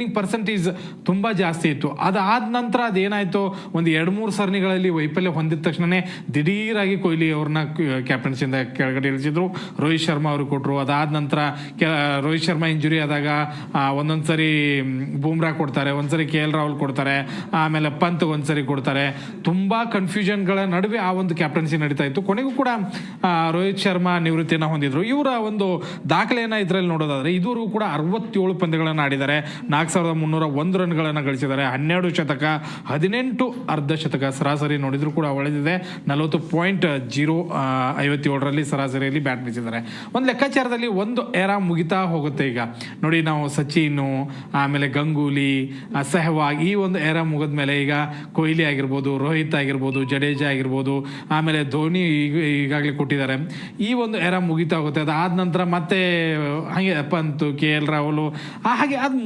Winning percentage ತುಂಬ ಜಾಸ್ತಿ ಇತ್ತು. ಅದಾದ ನಂತರ ಅದೇನಾಯಿತು? ಒಂದು ಎರಡು ಮೂರು ಸರಣಿಗಳಲ್ಲಿ ವೈಫಲ್ಯ ಹೊಂದಿದ ತಕ್ಷಣನೇ ದಿಢೀರಾಗಿ ಕೊಹ್ಲಿ ಅವ್ರನ್ನ ಕ್ಯಾಪ್ಟನ್ಸಿಯಿಂದ ಕೆಳಗಡೆ ಇಳಿಸಿದ್ರು. ರೋಹಿತ್ ಶರ್ಮಾ ಅವರು ಕೊಟ್ಟರು ಅದಾದ ನಂತರ ಕೆ, ರೋಹಿತ್ ಶರ್ಮಾ ಇಂಜುರಿ ಆದಾಗ ಒಂದೊಂದ್ ಸರಿ ಬೂಮ್ರಾ ಕೊಡ್ತಾರೆ. ಒಂದ್ಸರಿ ಕೆ ಎಲ್ ರಾಹುಲ್ ಕೊಡ್ತಾರೆ. ಆಮೇಲೆ ಪಂತ್ ಒಂದ್ಸರಿ ಕೊಡ್ತಾರೆ. ತುಂಬ ಕನ್ಫ್ಯೂಷನ್ಗಳ ನಡುವೆ ಆ ಒಂದು ಕ್ಯಾಪ್ಟನ್ಸಿ ನಡೀತಾ ಇತ್ತು. ಕೊನೆಗೂ ಕೂಡ ರೋಹಿತ್ ಶರ್ಮಾ ನಿವೃತ್ತಿಯನ್ನು ಹೊಂದಿದ್ರು. ಇವರ ಒಂದು ದಾಖಲೆಯನ್ನು ಇದರಲ್ಲಿ ನೋಡೋದಾದ್ರೆ, ಇದುವರೆಗೂ ಕೂಡ ಅರವತ್ತೇಳು ಪಂದ್ಯಗಳನ್ನು ಆಡಿದ್ದಾರೆ. ನಾಲ್ಕು ಸಾವಿರದ ಮುನ್ನೂರ ಒಂದು ರನ್ಗಳನ್ನು ಗಳಿಸಿದ್ದಾರೆ ಹನ್ನೆರಡು ಶತಕ, ಹದಿನೆಂಟು ಅರ್ಧ ಶತಕ ಸರಾಸರಿ ನೋಡಿದರೂ ಕೂಡ ಒಳ್ಳೆದಿದೆ. ನಲವತ್ತು ಪಾಯಿಂಟ್ ಜೀರೋ ಐವತ್ತೇಳರಲ್ಲಿ ಸರಾಸರಿಯಲ್ಲಿ ಬ್ಯಾಟ್ ಬೀಸಿದ್ದಾರೆ. ಒಂದು ಲೆಕ್ಕಾಚಾರದಲ್ಲಿ ಒಂದು ಏರಾ ಮುಗಿತಾ ಹೋಗುತ್ತೆ ಈಗ. ನೋಡಿ ನಾವು ಸಚಿನ್, ಆಮೇಲೆ ಗಂಗೂಲಿ ಸೆಹ್ವಾಗ್ ಈ ಒಂದು ಏರಾ ಮುಗಿದ ಮೇಲೆ ಈಗ ಕೊಹ್ಲಿ ಆಗಿರ್ಬೋದು, ರೋಹಿತ್ ಆಗಿರ್ಬೋದು, ಜಡೇಜಾ ಆಗಿರ್ಬೋದು, ಆಮೇಲೆ ಧೋನಿ ಈಗ, ಈಗಾಗಲೇ ಕೊಟ್ಟಿದ್ದಾರೆ. ಈ ಒಂದು ಏರಾ ಮುಗಿತಾ ಹೋಗುತ್ತೆ. ಅದಾದ ನಂತರ ಮತ್ತೆ, ಹಾಗೆ ಪಂತು ಕೆ ಎಲ್ ರಾಹುಲ್ ಹಾಗೆ ಅದು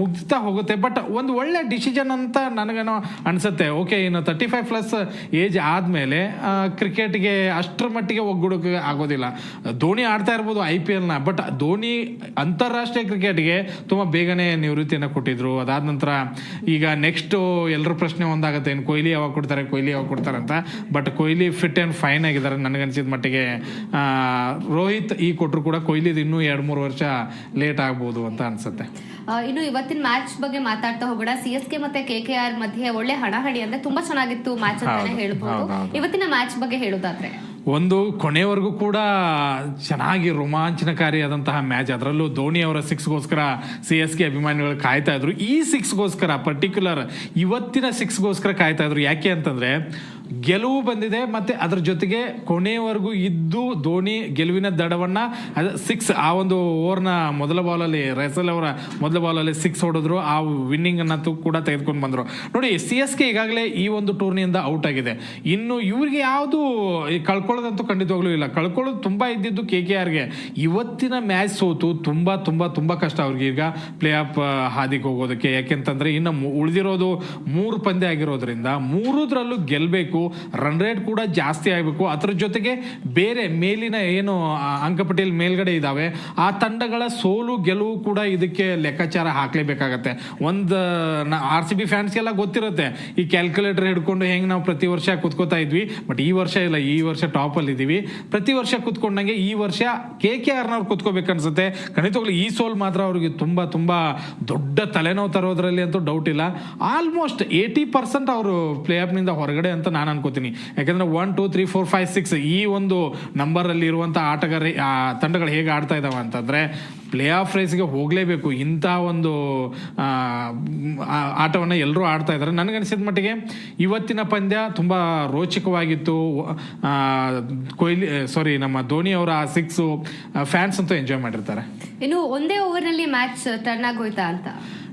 ಮುಗ್ತಾ ಹೋಗುತ್ತೆ. ಬಟ್ ಒಂದು ಒಳ್ಳೆ ಡಿಸಿಷನ್ ಅಂತ ನನಗೇನೋ ಅನಿಸುತ್ತೆ. ಓಕೆ ಇನ್ನು ತರ್ಟಿ ಫೈವ್ ಪ್ಲಸ್ ಏಜ್ ಆದಮೇಲೆ ಕ್ರಿಕೆಟ್ಗೆ ಅಷ್ಟರ ಮಟ್ಟಿಗೆ ಒಗ್ಗೂಡಕ್ಕೆ ಆಗೋದಿಲ್ಲ. ಧೋನಿ ಆಡ್ತಾ ಇರ್ಬೋದು ಐ ಪಿ ಎಲ್ನ ಬಟ್ ಧೋನಿ ಅಂತಾರಾಷ್ಟ್ರೀಯ ಕ್ರಿಕೆಟ್ಗೆ ತುಂಬ ಬೇಗನೆ ನಿವೃತ್ತಿಯನ್ನು ಕೊಟ್ಟಿದ್ರು. ಅದಾದ ನಂತರ ಈಗ ನೆಕ್ಸ್ಟ್ ಎಲ್ಲರ ಪ್ರಶ್ನೆ ಒಂದಾಗುತ್ತೆ. ಏನು ಕೊಹ್ಲಿ ಯಾವಾಗ ಕೊಡ್ತಾರೆ? ಕೊಹ್ಲಿ ಯಾವಾಗ ಕೊಡ್ತಾರೆ ಅಂತ. But Kohli fit and fine ಆಗಿದ್ದಾರೆ ನನಗನ್ಸಿದ ಮಟ್ಟಿಗೆ. ರೋಹಿತ್ ಈ ಕೊಟ್ಟರು ಕೂಡ ಕೊಹ್ಲಿದು ಇನ್ನೂ ಎರಡು ಮೂರು ವರ್ಷ ಲೇಟ್ ಆಗ್ಬೋದು ಅಂತ ಅನ್ಸುತ್ತೆ. ಇನ್ನು ಇವತ್ತಿನ ಮ್ಯಾಚ್ ಬಗ್ಗೆ ಮಾತಾಡ್ತಾ ಹೋಗೋಣ. ಸಿ ಎಸ್ ಕೆ ಮತ್ತೆ ಕೆ ಕೆ ಆರ್ ಮಧ್ಯೆ ಒಳ್ಳೆ ಹಣಹಣಿ ಅಂದ್ರೆ ತುಂಬಾ ಚೆನ್ನಾಗಿತ್ತು ಮ್ಯಾಚ್ ಅಂತಾನೆ ಹೇಳ್ಬೋದು. ಇವತ್ತಿನ ಮ್ಯಾಚ್ ಬಗ್ಗೆ ಹೇಳುದಾದ್ರೆ? ಒಂದು ಕೊನೆವರೆಗೂ ಕೂಡ ಚೆನ್ನಾಗಿ ರೋಮಾಂಚನಕಾರಿಯಾದಂತಹ ಮ್ಯಾಚ್ ಅದರಲ್ಲೂ ಧೋನಿ ಅವರ ಸಿಕ್ಸ್ಗೋಸ್ಕರ ಸಿ ಎಸ್ ಕೆ ಅಭಿಮಾನಿಗಳು ಕಾಯ್ತಾ ಇದ್ರು. ಈ ಸಿಕ್ಸ್ಗೋಸ್ಕರ ಪರ್ಟಿಕ್ಯುಲರ್ ಇವತ್ತಿನ ಸಿಕ್ಸ್ಗೋಸ್ಕರ ಕಾಯ್ತಾ ಇದ್ರು. ಯಾಕೆ ಅಂತಂದ್ರೆ ಗೆಲುವು ಬಂದಿದೆ ಮತ್ತೆ ಅದ್ರ ಜೊತೆಗೆ ಕೊನೆಯವರೆಗೂ ಇದ್ದು ಧೋನಿ ಗೆಲುವಿನ ದಡವನ್ನ ಸಿಕ್ಸ್ ಆ ಒಂದು ಓವರ್ನ ಮೊದಲ ಬಾಲಲ್ಲಿ ರೈಸಲ್ ಅವರ ಮೊದಲ ಬಾಲಲ್ಲಿ ಸಿಕ್ಸ್ ಹೊಡೆದ್ರು, ಆ ವಿನ್ನಿಂಗ್ ಅನ್ನ ಕೂಡ ತೆಗೆದುಕೊಂಡು ಬಂದ್ರು. ನೋಡಿ ಸಿ ಎಸ್ ಕೆ ಈಗಾಗಲೇ ಈ ಒಂದು ಟೂರ್ನಿಯಿಂದ ಔಟ್ ಆಗಿದೆ. ಇನ್ನು ಇವ್ರಿಗೆ ಯಾವುದು ಕಳ್ಕೊಳ್ಳೋದಂತೂ ಖಂಡಿತವಾಗ್ಲೂ ಇಲ್ಲ. ಕಳ್ಕೊಳ್ಳೋದು ತುಂಬಾ ಇದ್ದಿದ್ದು ಕೆ ಕೆ ಆರ್ಗೆ ಇವತ್ತಿನ ಮ್ಯಾಚ್ ಸೋತು ತುಂಬಾ ತುಂಬಾ ತುಂಬಾ ಕಷ್ಟ ಅವ್ರಿಗೆ. ಈಗ ಪ್ಲೇ ಆಫ್ ಹಾದಿಗೆ ಹೋಗೋದಕ್ಕೆ. ಯಾಕೆಂತಂದ್ರೆ ಇನ್ನು ಉಳಿದಿರೋದು ಮೂರು ಪಂದ್ಯ ಆಗಿರೋದ್ರಿಂದ ಮೂರುದ್ರಲ್ಲೂ ಗೆಲ್ಲಬೇಕು ರನ್ ರೇಟ್ ಕೂಡ ಜಾಸ್ತಿ ಆಗಬೇಕು. ಅದ್ರ ಜೊತೆಗೆ ಬೇರೆ ಮೇಲಿನ ಏನು ಅಂಕಪಟ್ಟಿಯಲ್ಲಿ ಮೇಲ್ಗಡೆ ಇದ್ದಾವೆ ಆ ತಂಡಗಳ ಸೋಲು, ಗೆಲುವು ಕೂಡ ಇದಕ್ಕೆ ಲೆಕ್ಕಾಚಾರ ಹಾಕಲೇಬೇಕಾಗತ್ತೆ. ಒಂದು ಆರ್ ಸಿ ಬಿ ಫ್ಯಾನ್ಸ್ಗೆಲ್ಲ ಗೊತ್ತಿರುತ್ತೆ. ಈ ಕ್ಯಾಲ್ಕುಲೇಟರ್ ಹಿಡ್ಕೊಂಡು ಹೆಂಗೆ ನಾವು ಪ್ರತಿ ವರ್ಷ ಕುತ್ಕೋತಾ ಇದ್ವಿ. ಬಟ್ ಈ ವರ್ಷ ಇಲ್ಲ, ಈ ವರ್ಷ ಟಾಪಲ್ಲಿ ಇದ್ದೀವಿ ಪ್ರತಿ ವರ್ಷ ಕುತ್ಕೊಂಡಂಗೆ ಈ ವರ್ಷ ಕೆ ಕೆ ಆರ್ನವ್ರು ಕುತ್ಕೋಬೇಕನ್ಸುತ್ತೆ. ಖಂಡಿತವಾಗ್ಲೂ ಈ ಸೋಲ್ ಮಾತ್ರ ಅವ್ರಿಗೆ ತುಂಬ ತುಂಬ ದೊಡ್ಡ ತಲೆನೋವು ತರೋದ್ರಲ್ಲಿ ಅಂತೂ ಡೌಟ್ ಇಲ್ಲ. ಆಲ್ಮೋಸ್ಟ್ ಏಯ್ಟಿ ಪರ್ಸೆಂಟ್ ಅವರು ಪ್ಲೇ ಆಫ್ನಿಂದ ಹೊರಗಡೆ ಅಂತ ನಾನು ಅನ್ಕೋತೀನಿ. ಯಾಕಂದ್ರೆ one two three four five six ಈ ಒಂದು ನಂಬರಲ್ಲಿ ಇರುವಂಥ ಆಟಗಾರ ಆ, ತಂಡಗಳು ಹೇಗೆ ಆಡ್ತಾ ಇದಾವೆ ಅಂತಂದ್ರೆ ಪ್ಲೇ ಆಫ್ ರೇಸ್ಗೆ ಹೋಗಲೇಬೇಕು. ಇಂಥ ಒಂದು ಆಟವನ್ನು ಎಲ್ಲರೂ ಆಡ್ತಾ ಇದ್ದಾರೆ ನನಗನ್ಸಿದ ಮಟ್ಟಿಗೆ ಇವತ್ತಿನ ಪಂದ್ಯ ತುಂಬ ರೋಚಕವಾಗಿತ್ತು. ಕೊಹ್ಲಿ ಸಾರಿ ನಮ್ಮ ಧೋನಿ ಅವರ ಆ ಸಿಕ್ಸು ಫ್ಯಾನ್ಸ್ ಅಂತೂ ಎಂಜಾಯ್ ಮಾಡಿರ್ತಾರೆ. ಇನ್ನು ಒಂದೇ ಓವರ್ನಲ್ಲಿ ಮ್ಯಾಚ್ ಟರ್ನ್ ಆಗೋಯ್ತಾ ಅಂತ?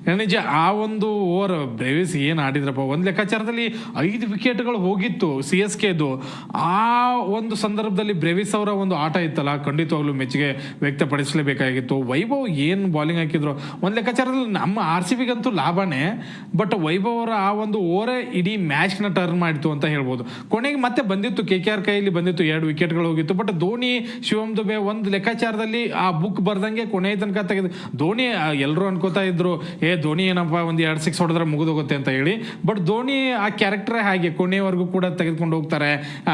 ನಿಜ, ಆ ಒಂದು ಓವರ್ ಬ್ರೇವಿಸ್ ಏನು ಆಡಿದ್ರಪ್ಪ? ಒಂದು ಲೆಕ್ಕಾಚಾರದಲ್ಲಿ ಐದು ವಿಕೆಟ್ಗಳು ಹೋಗಿತ್ತು ಸಿ ಎಸ್ ಕೆದು ಆ ಒಂದು ಸಂದರ್ಭದಲ್ಲಿ ಬ್ರೇವಿಸ್ ಅವರ ಒಂದು ಆಟ ಇತ್ತಲ್ಲ, ಖಂಡಿತವಾಗ್ಲೂ ಮೆಚ್ಚುಗೆ ವ್ಯಕ್ತಪಡಿಸಲೇಬೇಕಾಗಿತ್ತು. ವೈಭವ್ ಏನು ಬಾಲಿಂಗ್ ಹಾಕಿದ್ರು? ಒಂದು ಲೆಕ್ಕಾಚಾರದಲ್ಲಿ ನಮ್ಮ ಆರ್ ಸಿ ಬಿಗಂತೂ ಲಾಭನೇ ಬಟ್ ವೈಭವ್ ಅವರ ಆ ಒಂದು ಓವರೇ ಇಡೀ ಮ್ಯಾಚ್ನ ಟರ್ನ್ ಮಾಡಿತು ಅಂತ ಹೇಳ್ಬೋದು. ಕೊನೆಗೆ ಮತ್ತೆ ಬಂದಿತ್ತು ಕೆ ಕೆ ಆರ್ ಕೈಯಲ್ಲಿ ಬಂದಿತ್ತು, ಎರಡು ವಿಕೆಟ್ಗಳು ಹೋಗಿತ್ತು. ಬಟ್ ಧೋನಿ, ಶಿವಮ್ ದುಬೆ ಒಂದು ಲೆಕ್ಕಾಚಾರದಲ್ಲಿ ಆ ಬುಕ್ ಬರ್ದಂಗೆ ಕೊನೆ ತನಕ ತೆಗೆದು, ಧೋನಿ ಎಲ್ಲರೂ ಅನ್ಕೋತಾ ಇದ್ರು ಧೋನಿ ಏನಪ್ಪ, ಒಂದು ಎರಡು ಸಿಕ್ಸ್ ಹೊಡೆದ್ರೆ ಮುಗಿದೋಗುತ್ತೆ ಅಂತ ಹೇಳಿ. ಬಟ್ ಧೋನಿ ಆ ಕ್ಯಾರೆಕ್ಟರ್ ಹಾಗೆ ಕೊನೆಯವರೆಗೂ ಕೂಡ ತೆಗೆದುಕೊಂಡು ಹೋಗ್ತಾರೆ.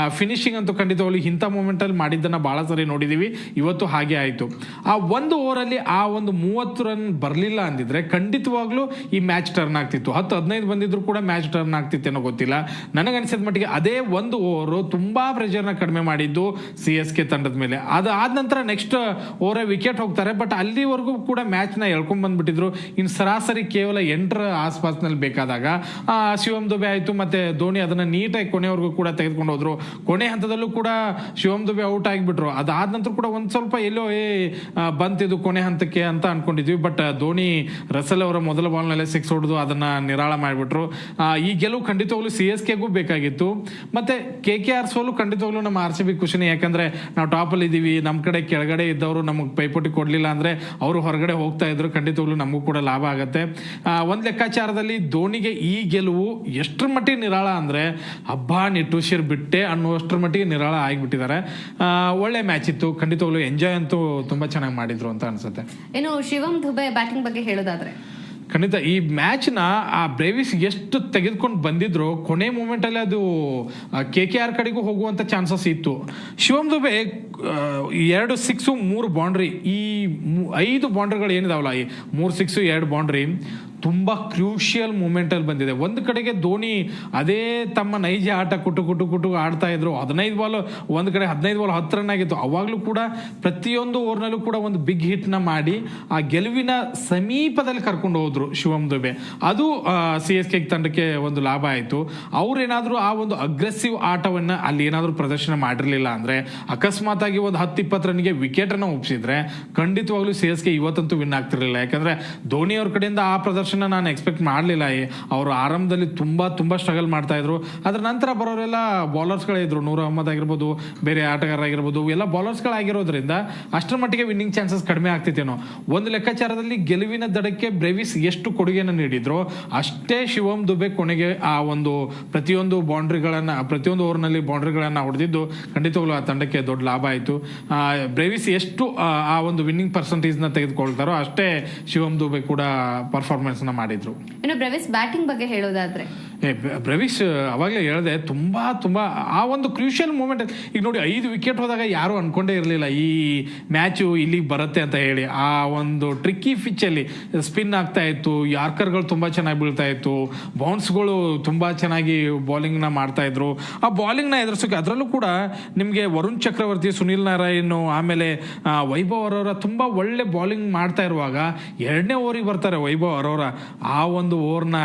ಫಿನಿಶಿಂಗ್ ಅಂತೂ ಖಂಡಿತವಾಗ್ಲು ಇಂಥ ಮೂಮೆಂಟಲ್ಲಿ ಮಾಡಿದ್ದನ್ನು ಭಾಳ ಸರಿ ನೋಡಿದ್ದೀವಿ ಇವತ್ತು ಹಾಗೆ ಆಯಿತು. ಆ ಒಂದು ಓವರಲ್ಲಿ ಆ ಒಂದು ಮೂವತ್ತು ರನ್ ಬರಲಿಲ್ಲ ಅಂದಿದ್ರೆ ಖಂಡಿತವಾಗ್ಲೂ ಈ ಮ್ಯಾಚ್ ಟರ್ನ್ ಆಗ್ತಿತ್ತು. ಹತ್ತು, ಹದಿನೈದು ಬಂದಿದ್ರು ಕೂಡ ಮ್ಯಾಚ್ ಟರ್ನ್ ಆಗ್ತಿತ್ತೇನೋ ಗೊತ್ತಿಲ್ಲ. ನನಗನ್ಸಿದ ಮಟ್ಟಿಗೆ ಅದೇ ಒಂದು ಓವರು ತುಂಬಾ ಪ್ರೆಷರ್ನ ಕಡಿಮೆ ಮಾಡಿದ್ದು ಸಿ ಎಸ್ ಕೆ ತಂಡದ ಮೇಲೆ. ಅದಾದ ನಂತರ ನೆಕ್ಸ್ಟ್ ಓವರ್ ವಿಕೆಟ್ ಹೋಗ್ತಾರೆ. ಬಟ್ ಅಲ್ಲಿವರೆಗೂ ಕೂಡ ಮ್ಯಾಚ್ನ ಎಳ್ಕೊಂಡ್ ಬಂದ್ಬಿಟ್ಟಿದ್ರು. ಇನ್ನು ಸರಾಸರಿ ಕೇವಲ ಎಂಟರ ಆಸ್ಪಾಸ್ನಲ್ಲಿ ಬೇಕಾದಾಗ ಆ, ಶಿವಮ್ ದುಬೆ ಆಯಿತು ಮತ್ತೆ ಧೋನಿ ಅದನ್ನ ನೀಟಾಗಿ ಕೊನೆವರೆಗೂ ಕೂಡ ತೆಗೆದುಕೊಂಡು ಹೋದ್ರು. ಕೊನೆ ಹಂತದಲ್ಲೂ ಕೂಡ ಶಿವಮ್ ದುಬೆ ಔಟ್ ಆಗಿಬಿಟ್ರು. ಅದಾದ ನಂತರ ಕೂಡ ಒಂದು ಸ್ವಲ್ಪ ಎಲ್ಲೋ ಏ ಬಂತಿದ್ದು ಕೊನೆ ಹಂತಕ್ಕೆ ಅಂತ ಅನ್ಕೊಂಡಿದ್ವಿ. ಬಟ್ ಧೋನಿ ರಸಲ್ ಅವರ ಮೊದಲ ಬಾಲ್ನಲ್ಲೇ ಸಿಕ್ಸ್ ಹೊಡೆದು ಅದನ್ನ ನಿರಾಳ ಮಾಡಿಬಿಟ್ರು. ಈ ಗೆಲುವು ಖಂಡಿತವಾಗ್ಲೂ ಸಿ ಎಸ್ ಕೆಗೂ ಬೇಕಾಗಿತ್ತು. ಮತ್ತೆ ಕೆ ಕೆ ಆರ್ ಸೋಲು ಖಂಡಿತವಾಗ್ಲೂ ನಮ್ಮ ಆರ್ ಸಿ ಬಿ ಖುಷಿನೇ. ಯಾಕಂದ್ರೆ ನಾವು ಟಾಪಲ್ಲಿ ಇದ್ದೀವಿ ನಮ್ಮ ಕಡೆ ಕೆಳಗಡೆ ಇದ್ದವರು ನಮಗೆ ಪೈಪೋಟಿ ಕೊಡ್ಲಿಲ್ಲ ಅಂದ್ರೆ ಅವರು ಹೊರಗಡೆ ಹೋಗ್ತಾ ಇದ್ರು. ಖಂಡಿತವಾಗ್ಲೂ ನಮಗೂ ಕೂಡ ಲಾಭ ಆಗುತ್ತೆ. ಆ, ಒಂದು ಲೆಕ್ಕಾಚಾರದಲ್ಲಿ ಧೋನಿಗೆ ಈ ಗೆಲುವು ಎಷ್ಟರ ಮಟ್ಟಿಗೆ ನಿರಾಳ ಅಂದ್ರೆ ಹಬ್ಬ ನಿಟ್ಟುಸಿರ್ ಬಿಟ್ಟೆ ಅನ್ನುವಷ್ಟರ ಮಟ್ಟಿಗೆ ನಿರಾಳ ಆಗಿಬಿಟ್ಟಿದ್ದಾರೆ. ಒಳ್ಳೆ ಮ್ಯಾಚ್ ಇತ್ತು. ಖಂಡಿತವಾಗ್ಲೂ ಎಂಜಾಯ್ ಅಂತೂ ತುಂಬಾ ಚೆನ್ನಾಗಿ ಮಾಡಿದ್ರು ಅಂತ ಅನ್ಸುತ್ತೆ. ಏನು ಶಿವಂ ದುಬೆ ಬ್ಯಾಟಿಂಗ್ ಬಗ್ಗೆ ಹೇಳೋದಾದ್ರೆ? ಖಂಡಿತ ಈ ಮ್ಯಾಚ್ನ ಆ ಬ್ರೇವಿಸ್ ಎಷ್ಟು ತೆಗೆದುಕೊಂಡು ಬಂದಿದ್ರು, ಕೊನೆ ಮೂಮೆಂಟಲ್ಲಿ ಅದು ಕೆ ಕೆ ಆರ್ ಕಡೆಗೂ ಹೋಗುವಂಥ ಚಾನ್ಸಸ್ ಇತ್ತು. ಶಿವಮ್ ದುಬೆ ಎರಡು ಸಿಕ್ಸು ಮೂರು ಬೌಂಡ್ರಿ ಈ ಐದು ಬೌಂಡ್ರಿಗಳು ಏನಿದಾವಲ್ಲ, ಈ ಮೂರು ಸಿಕ್ಸು ಎರಡು ಬೌಂಡ್ರಿ ತುಂಬ ಕ್ರೂಷಿಯಲ್ ಮೂಮೆಂಟಲ್ಲಿ ಬಂದಿದೆ. ಒಂದು ಕಡೆಗೆ ಧೋನಿ ಅದೇ ತಮ್ಮ ನೈಜ ಆಟ ಕುಟು ಕುಟು ಕುಟು ಆಡ್ತಾ ಇದ್ರು. ಹದಿನೈದು ಬಾಲ್ ಒಂದು ಕಡೆ ಹದಿನೈದು ಬಾಲ್ ಹತ್ತು ರನ್ ಆಗಿತ್ತು. ಅವಾಗಲೂ ಕೂಡ ಪ್ರತಿಯೊಂದು ಓವರ್ನಲ್ಲೂ ಕೂಡ ಒಂದು ಬಿಗ್ ಹಿಟ್ನ ಮಾಡಿ ಆ ಗೆಲುವಿನ ಸಮೀಪದಲ್ಲಿ ಕರ್ಕೊಂಡು ಹೋದ್ರು ಶಿವಮ್ ದುಬೆ. ಅದು ಸಿ ಎಸ್ ಕೆ ತಂಡಕ್ಕೆ ಒಂದು ಲಾಭ ಆಯಿತು. ಅವ್ರೇನಾದರೂ ಆ ಒಂದು ಅಗ್ರೆಸಿವ್ ಆಟವನ್ನು ಅಲ್ಲಿ ಏನಾದರೂ ಪ್ರದರ್ಶನ ಮಾಡಿರಲಿಲ್ಲ ಅಂದರೆ ಅಕಸ್ಮಾತಾಗಿ ಒಂದು ಹತ್ತು ಇಪ್ಪತ್ತು ರನ್ಗೆ ವಿಕೆಟನ್ನು ಒಪ್ಪಿಸಿದ್ರೆ ಖಂಡಿತವಾಗ್ಲೂ ಸಿ ಎಸ್ ಕೆ ಇವತ್ತಂತೂ ವಿನ್ ಆಗ್ತಿರಲಿಲ್ಲ. ಯಾಕಂದ್ರೆ ಧೋನಿ ಅವ್ರ ಕಡೆಯಿಂದ ಆ ಪ್ರದರ್ಶನ ನಾನು ಎಕ್ಸ್ಪೆಕ್ಟ್ ಮಾಡಲಿಲ್ಲ. ಅವರು ಆರಂಭದಲ್ಲಿ ತುಂಬ ತುಂಬ ಸ್ಟ್ರಗಲ್ ಮಾಡ್ತಾ ಇದ್ರು. ಅದ್ರ ನಂತರ ಬರೋರೆಲ್ಲ ಬೌಲರ್ಸ್ಗಳಿದ್ರು ನೂರ್ ಅಹಮದ್ ಆಗಿರ್ಬೋದು ಬೇರೆ ಆಟಗಾರರಾಗಿರ್ಬೋದು ಎಲ್ಲ ಬೌಲರ್ಸ್ಗಳಾಗಿರೋದ್ರಿಂದ ಅಷ್ಟರ ಮಟ್ಟಿಗೆ ವಿನ್ನಿಂಗ್ ಚಾನ್ಸಸ್ ಕಡಿಮೆ ಆಗ್ತಿತ್ತೇನೋ. ಒಂದು ಲೆಕ್ಕಾಚಾರದಲ್ಲಿ ಗೆಲುವಿನ ದಡಕ್ಕೆ ಬ್ರೆವಿಸ್ ಎಷ್ಟು ಕೊಡುಗೆಯನ್ನು ನೀಡಿದ್ರು ಅಷ್ಟೇ ಶಿವಮ್ ದುಬೆ ಕೊನೆಗೆ ಆ ಒಂದು ಪ್ರತಿಯೊಂದು ಬೌಂಡ್ರಿಗಳನ್ನ ಪ್ರತಿಯೊಂದು ಓವರ್ನಲ್ಲಿ ಬೌಂಡ್ರಿಗಳನ್ನ ಹೊಡೆದಿದ್ದು ಖಂಡಿತವಾಗ್ಲೂ ಆ ತಂಡಕ್ಕೆ ದೊಡ್ಡ ಲಾಭ ಆಯಿತು. ಬ್ರೆವಿಸ್ ಎಷ್ಟು ಆ, ಒಂದು ವಿನ್ನಿಂಗ್ ಪರ್ಸೆಂಟೇಜ್ನ ತೆಗೆದುಕೊಳ್ತಾರೋ ಅಷ್ಟೇ ಶಿವಮ್ ದುಬೆ ಕೂಡ ಪರ್ಫಾರ್ಮೆನ್ಸ್ನ ಮಾಡಿದ್ರು. ಇನ್ನು ಬ್ರವಿಸ್ ಬ್ಯಾಟಿಂಗ್ ಬಗ್ಗೆ ಹೇಳೋದಾದ್ರೆ? ಬ್ರವೀಶ್ ಅವಾಗಲೇ ಹೇಳಿದೆ ತುಂಬಾ ತುಂಬಾ ಆ ಒಂದು ಕ್ರೂಷಿಯಲ್ ಮೂಮೆಂಟ್ ಈಗ ನೋಡಿ ಐದು ವಿಕೆಟ್ ಹೋದಾಗ ಯಾರು ಅನ್ಕೊಂಡೇ ಇರಲಿಲ್ಲ ಈ ಮ್ಯಾಚು ಇಲ್ಲಿಗೆ ಬರುತ್ತೆ ಅಂತ ಹೇಳಿ. ಆ ಒಂದು ಟ್ರಿಕ್ಕಿ ಪಿಚ್ಚಲ್ಲಿ ಸ್ಪಿನ್ ಆಗ್ತಾ ಇತ್ತು ಯಾರ್ಕರ್ಗಳು ತುಂಬಾ ಚೆನ್ನಾಗಿ ಬೀಳ್ತಾ ಇತ್ತು ಬೌನ್ಸ್ಗಳು ತುಂಬಾ ಚೆನ್ನಾಗಿ ಬೌಲಿಂಗ್ನ ಮಾಡ್ತಾ ಇದ್ರು. ಆ ಬೌಲಿಂಗ್ನ ಎದುರಿಸೋಕೆ ಅದರಲ್ಲೂ ಕೂಡ ನಿಮಗೆ ವರುಣ್ ಚಕ್ರವರ್ತಿ ಸುನಿಲ್ ನಾರಾಯಣ್ ಆಮೇಲೆ ವೈಭವ್ ಅರೋರ ತುಂಬಾ ಒಳ್ಳೆ ಬೌಲಿಂಗ್ ಮಾಡ್ತಾ ಇರುವಾಗ ಎರಡನೇ ಓವರಿಗೆ ಬರ್ತಾರೆ ವೈಭವ್ ಅವರವರ ಆ ಒಂದು ಓವರ್ನ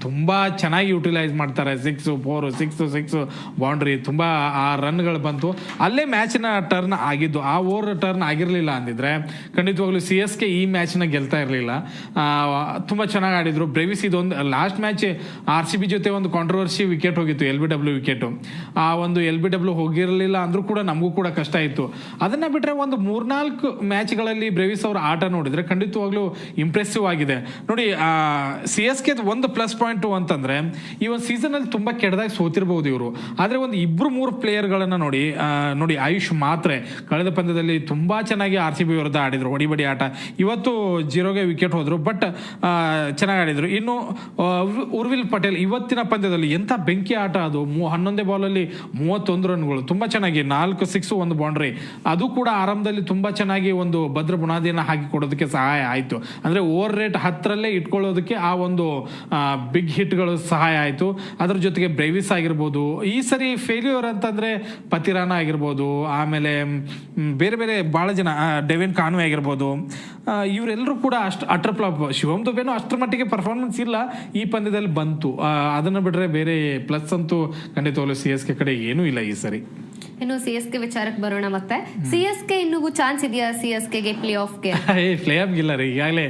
ತುಂಬಾ ಚೆನ್ನಾಗಿ ಯುಟಿಲೈಸ್ ಮಾಡ್ತಾರೆ. Six four six six boundary ತುಂಬಾ ಆ ರನ್ಗಳು ಬಂತು. ಅಲ್ಲೇ ಮ್ಯಾಚ್ನ ಟರ್ನ್ ಆಗಿದ್ದು, ಆ ಓವರ್ ಟರ್ನ್ ಆಗಿರಲಿಲ್ಲ ಅಂದಿದ್ರೆ, ಖಂಡಿತವಾಗ್ಲೂ ಸಿ ಎಸ್ ಕೆ ಈ ಮ್ಯಾಚ್ನ ಗೆಲ್ತಾ ಇರಲಿಲ್ಲ. ತುಂಬಾ ಚೆನ್ನಾಗಿ ಆಡಿದ್ರು. ಬ್ರೇವಿಸ್ ಇದೊಂದು last match R C B ಜೊತೆ ಒಂದು ಕಾಂಟ್ರವರ್ಸಿ ವಿಕೆಟ್ ಹೋಗಿತ್ತು ಎಲ್ ಬಿ ಡಬ್ಲ್ಯೂ ವಿಕೆಟ್ ಆ ಒಂದು ಎಲ್ ಬಿ ಡಬ್ಲ್ಯೂ ಹೋಗಿರಲಿಲ್ಲ ಅಂದ್ರೂ ಕೂಡ ನಮಗೂ ಕೂಡ ಕಷ್ಟ ಇತ್ತು. ಅದನ್ನ ಬಿಟ್ರೆ ಒಂದು ಮೂರ್ನಾಲ್ಕು ಮ್ಯಾಚ್ಗಳಲ್ಲಿ ಬ್ರೇವಿಸ್ ಅವರ ಆಟ ನೋಡಿದ್ರೆ ಖಂಡಿತವಾಗ್ಲೂ ಇಂಪ್ರೆಸಿವ್ ಆಗಿದೆ. ನೋಡಿ ಸಿ ಎಸ್ ಕೆ ಒಂದು ಪ್ಲಸ್ ಪಾಯಿಂಟ್ ಅಂತಂದ್ರೆ, ಈ ಒಂದು ಸೀಸನ್ ಅಲ್ಲಿ ತುಂಬಾ ಕೆಡದಾಗಿ ಸೋತಿರ್ಬಹುದು ಇವರು. ಆದ್ರೆ ಒಂದು ಇಬ್ರು ಮೂರು ಪ್ಲೇಯರ್ಗಳನ್ನ ನೋಡಿ ನೋಡಿ ಆಯುಷ್ ಮಾತ್ರೆ ಕಳೆದ ಪಂದ್ಯದಲ್ಲಿ ತುಂಬಾ ಚೆನ್ನಾಗಿ ಆರ್ ಸಿ ಬಿ ವಿರುದ್ಧ ಆಡಿದ್ರು, ಹೊಡಿಬಡಿ ಆಟ. ಇವತ್ತು ಜೀರೋಗೆ ವಿಕೆಟ್ ಹೋದ್ರು ಬಟ್ ಚೆನ್ನಾಗಿ ಆಡಿದ್ರು. ಇನ್ನು ಉರ್ವಿಲ್ ಪಟೇಲ್ ಇವತ್ತಿನ ಪಂದ್ಯದಲ್ಲಿ ಎಂಥ ಬೆಂಕಿ ಆಟ ಅದು. ಮೂ, ಹನ್ನೊಂದೇ ಬಾಲಲ್ಲಿ ಮೂವತ್ತೊಂದು ರನ್ಗಳು ತುಂಬಾ ಚೆನ್ನಾಗಿ, ನಾಲ್ಕು ಸಿಕ್ಸ್ ಒಂದು ಬೌಂಡ್ರಿ ಅದು ಕೂಡ ಆರಂಭದಲ್ಲಿ ತುಂಬಾ ಚೆನ್ನಾಗಿ ಒಂದು ಭದ್ರ ಬುನಾದಿಯನ್ನು ಹಾಕಿ ಕೊಡೋದಕ್ಕೆ ಸಹಾಯ ಆಯಿತು. ಅಂದ್ರೆ ಓವರ್ ರೇಟ್ ಹತ್ತರಲ್ಲೇ ಇಟ್ಕೊಳ್ಳೋದಕ್ಕೆ ಆ ಒಂದು ಬಿಗ್ ಹಿಟ್ಗಳು ಸಹಾಯ ಆಯಿತು. ಅದ್ರ ಜೊತೆಗೆ ಬ್ರೇವಿಸ್ ಆಗಿರ್ಬೋದು, ಈ ಸರಿ ಫೇಲ್ಯೂರ್ ಅಂತಂದ್ರೆ ಪತಿರಾನ ಆಗಿರ್ಬೋದು, ಆಮೇಲೆ ಬೇರೆ ಬೇರೆ ಭಾಳ ಜನ ಡೆವಿನ್ ಕಾನ್ವೆ ಆಗಿರ್ಬೋದು ಇವರೆಲ್ಲರೂ ಕೂಡ ಅಷ್ಟು ಅಟ್ರ ಫ್ಲಾಪ್ ಶಿವಮ್ ದುಬೇನು ಅಷ್ಟರ ಮಟ್ಟಿಗೆ ಪರ್ಫಾರ್ಮೆನ್ಸ್ ಇಲ್ಲ, ಈ ಪಂದ್ಯದಲ್ಲಿ ಬಂತು. ಅದನ್ನು ಬಿಟ್ರೆ ಬೇರೆ ಪ್ಲಸ್ ಅಂತೂ ಖಂಡಿತವಾಗ್ಲೂ ಸಿ ಎಸ್ ಕೆ ಕಡೆ ಏನೂ ಇಲ್ಲ ಈ ಸರಿ. ಇನ್ನು ಸಿ ಎಸ್ ಕೆ ವಿಚಾರಕ್ಕೆ ಬರೋಣ ಮತ್ತೆ. ಸಿ ಎಸ್ ಕೆ ಇನ್ನೂ ಚಾನ್ಸ್ ಇದೆಯಾ ಸಿ ಎಸ್ ಕೆಗೆ ಪ್ಲೇ ಆಫ್ಗೆ ಪ್ಲೇ ಆಫ್ ಇಲ್ಲ ರೀ. ಈಗಾಗಲೇ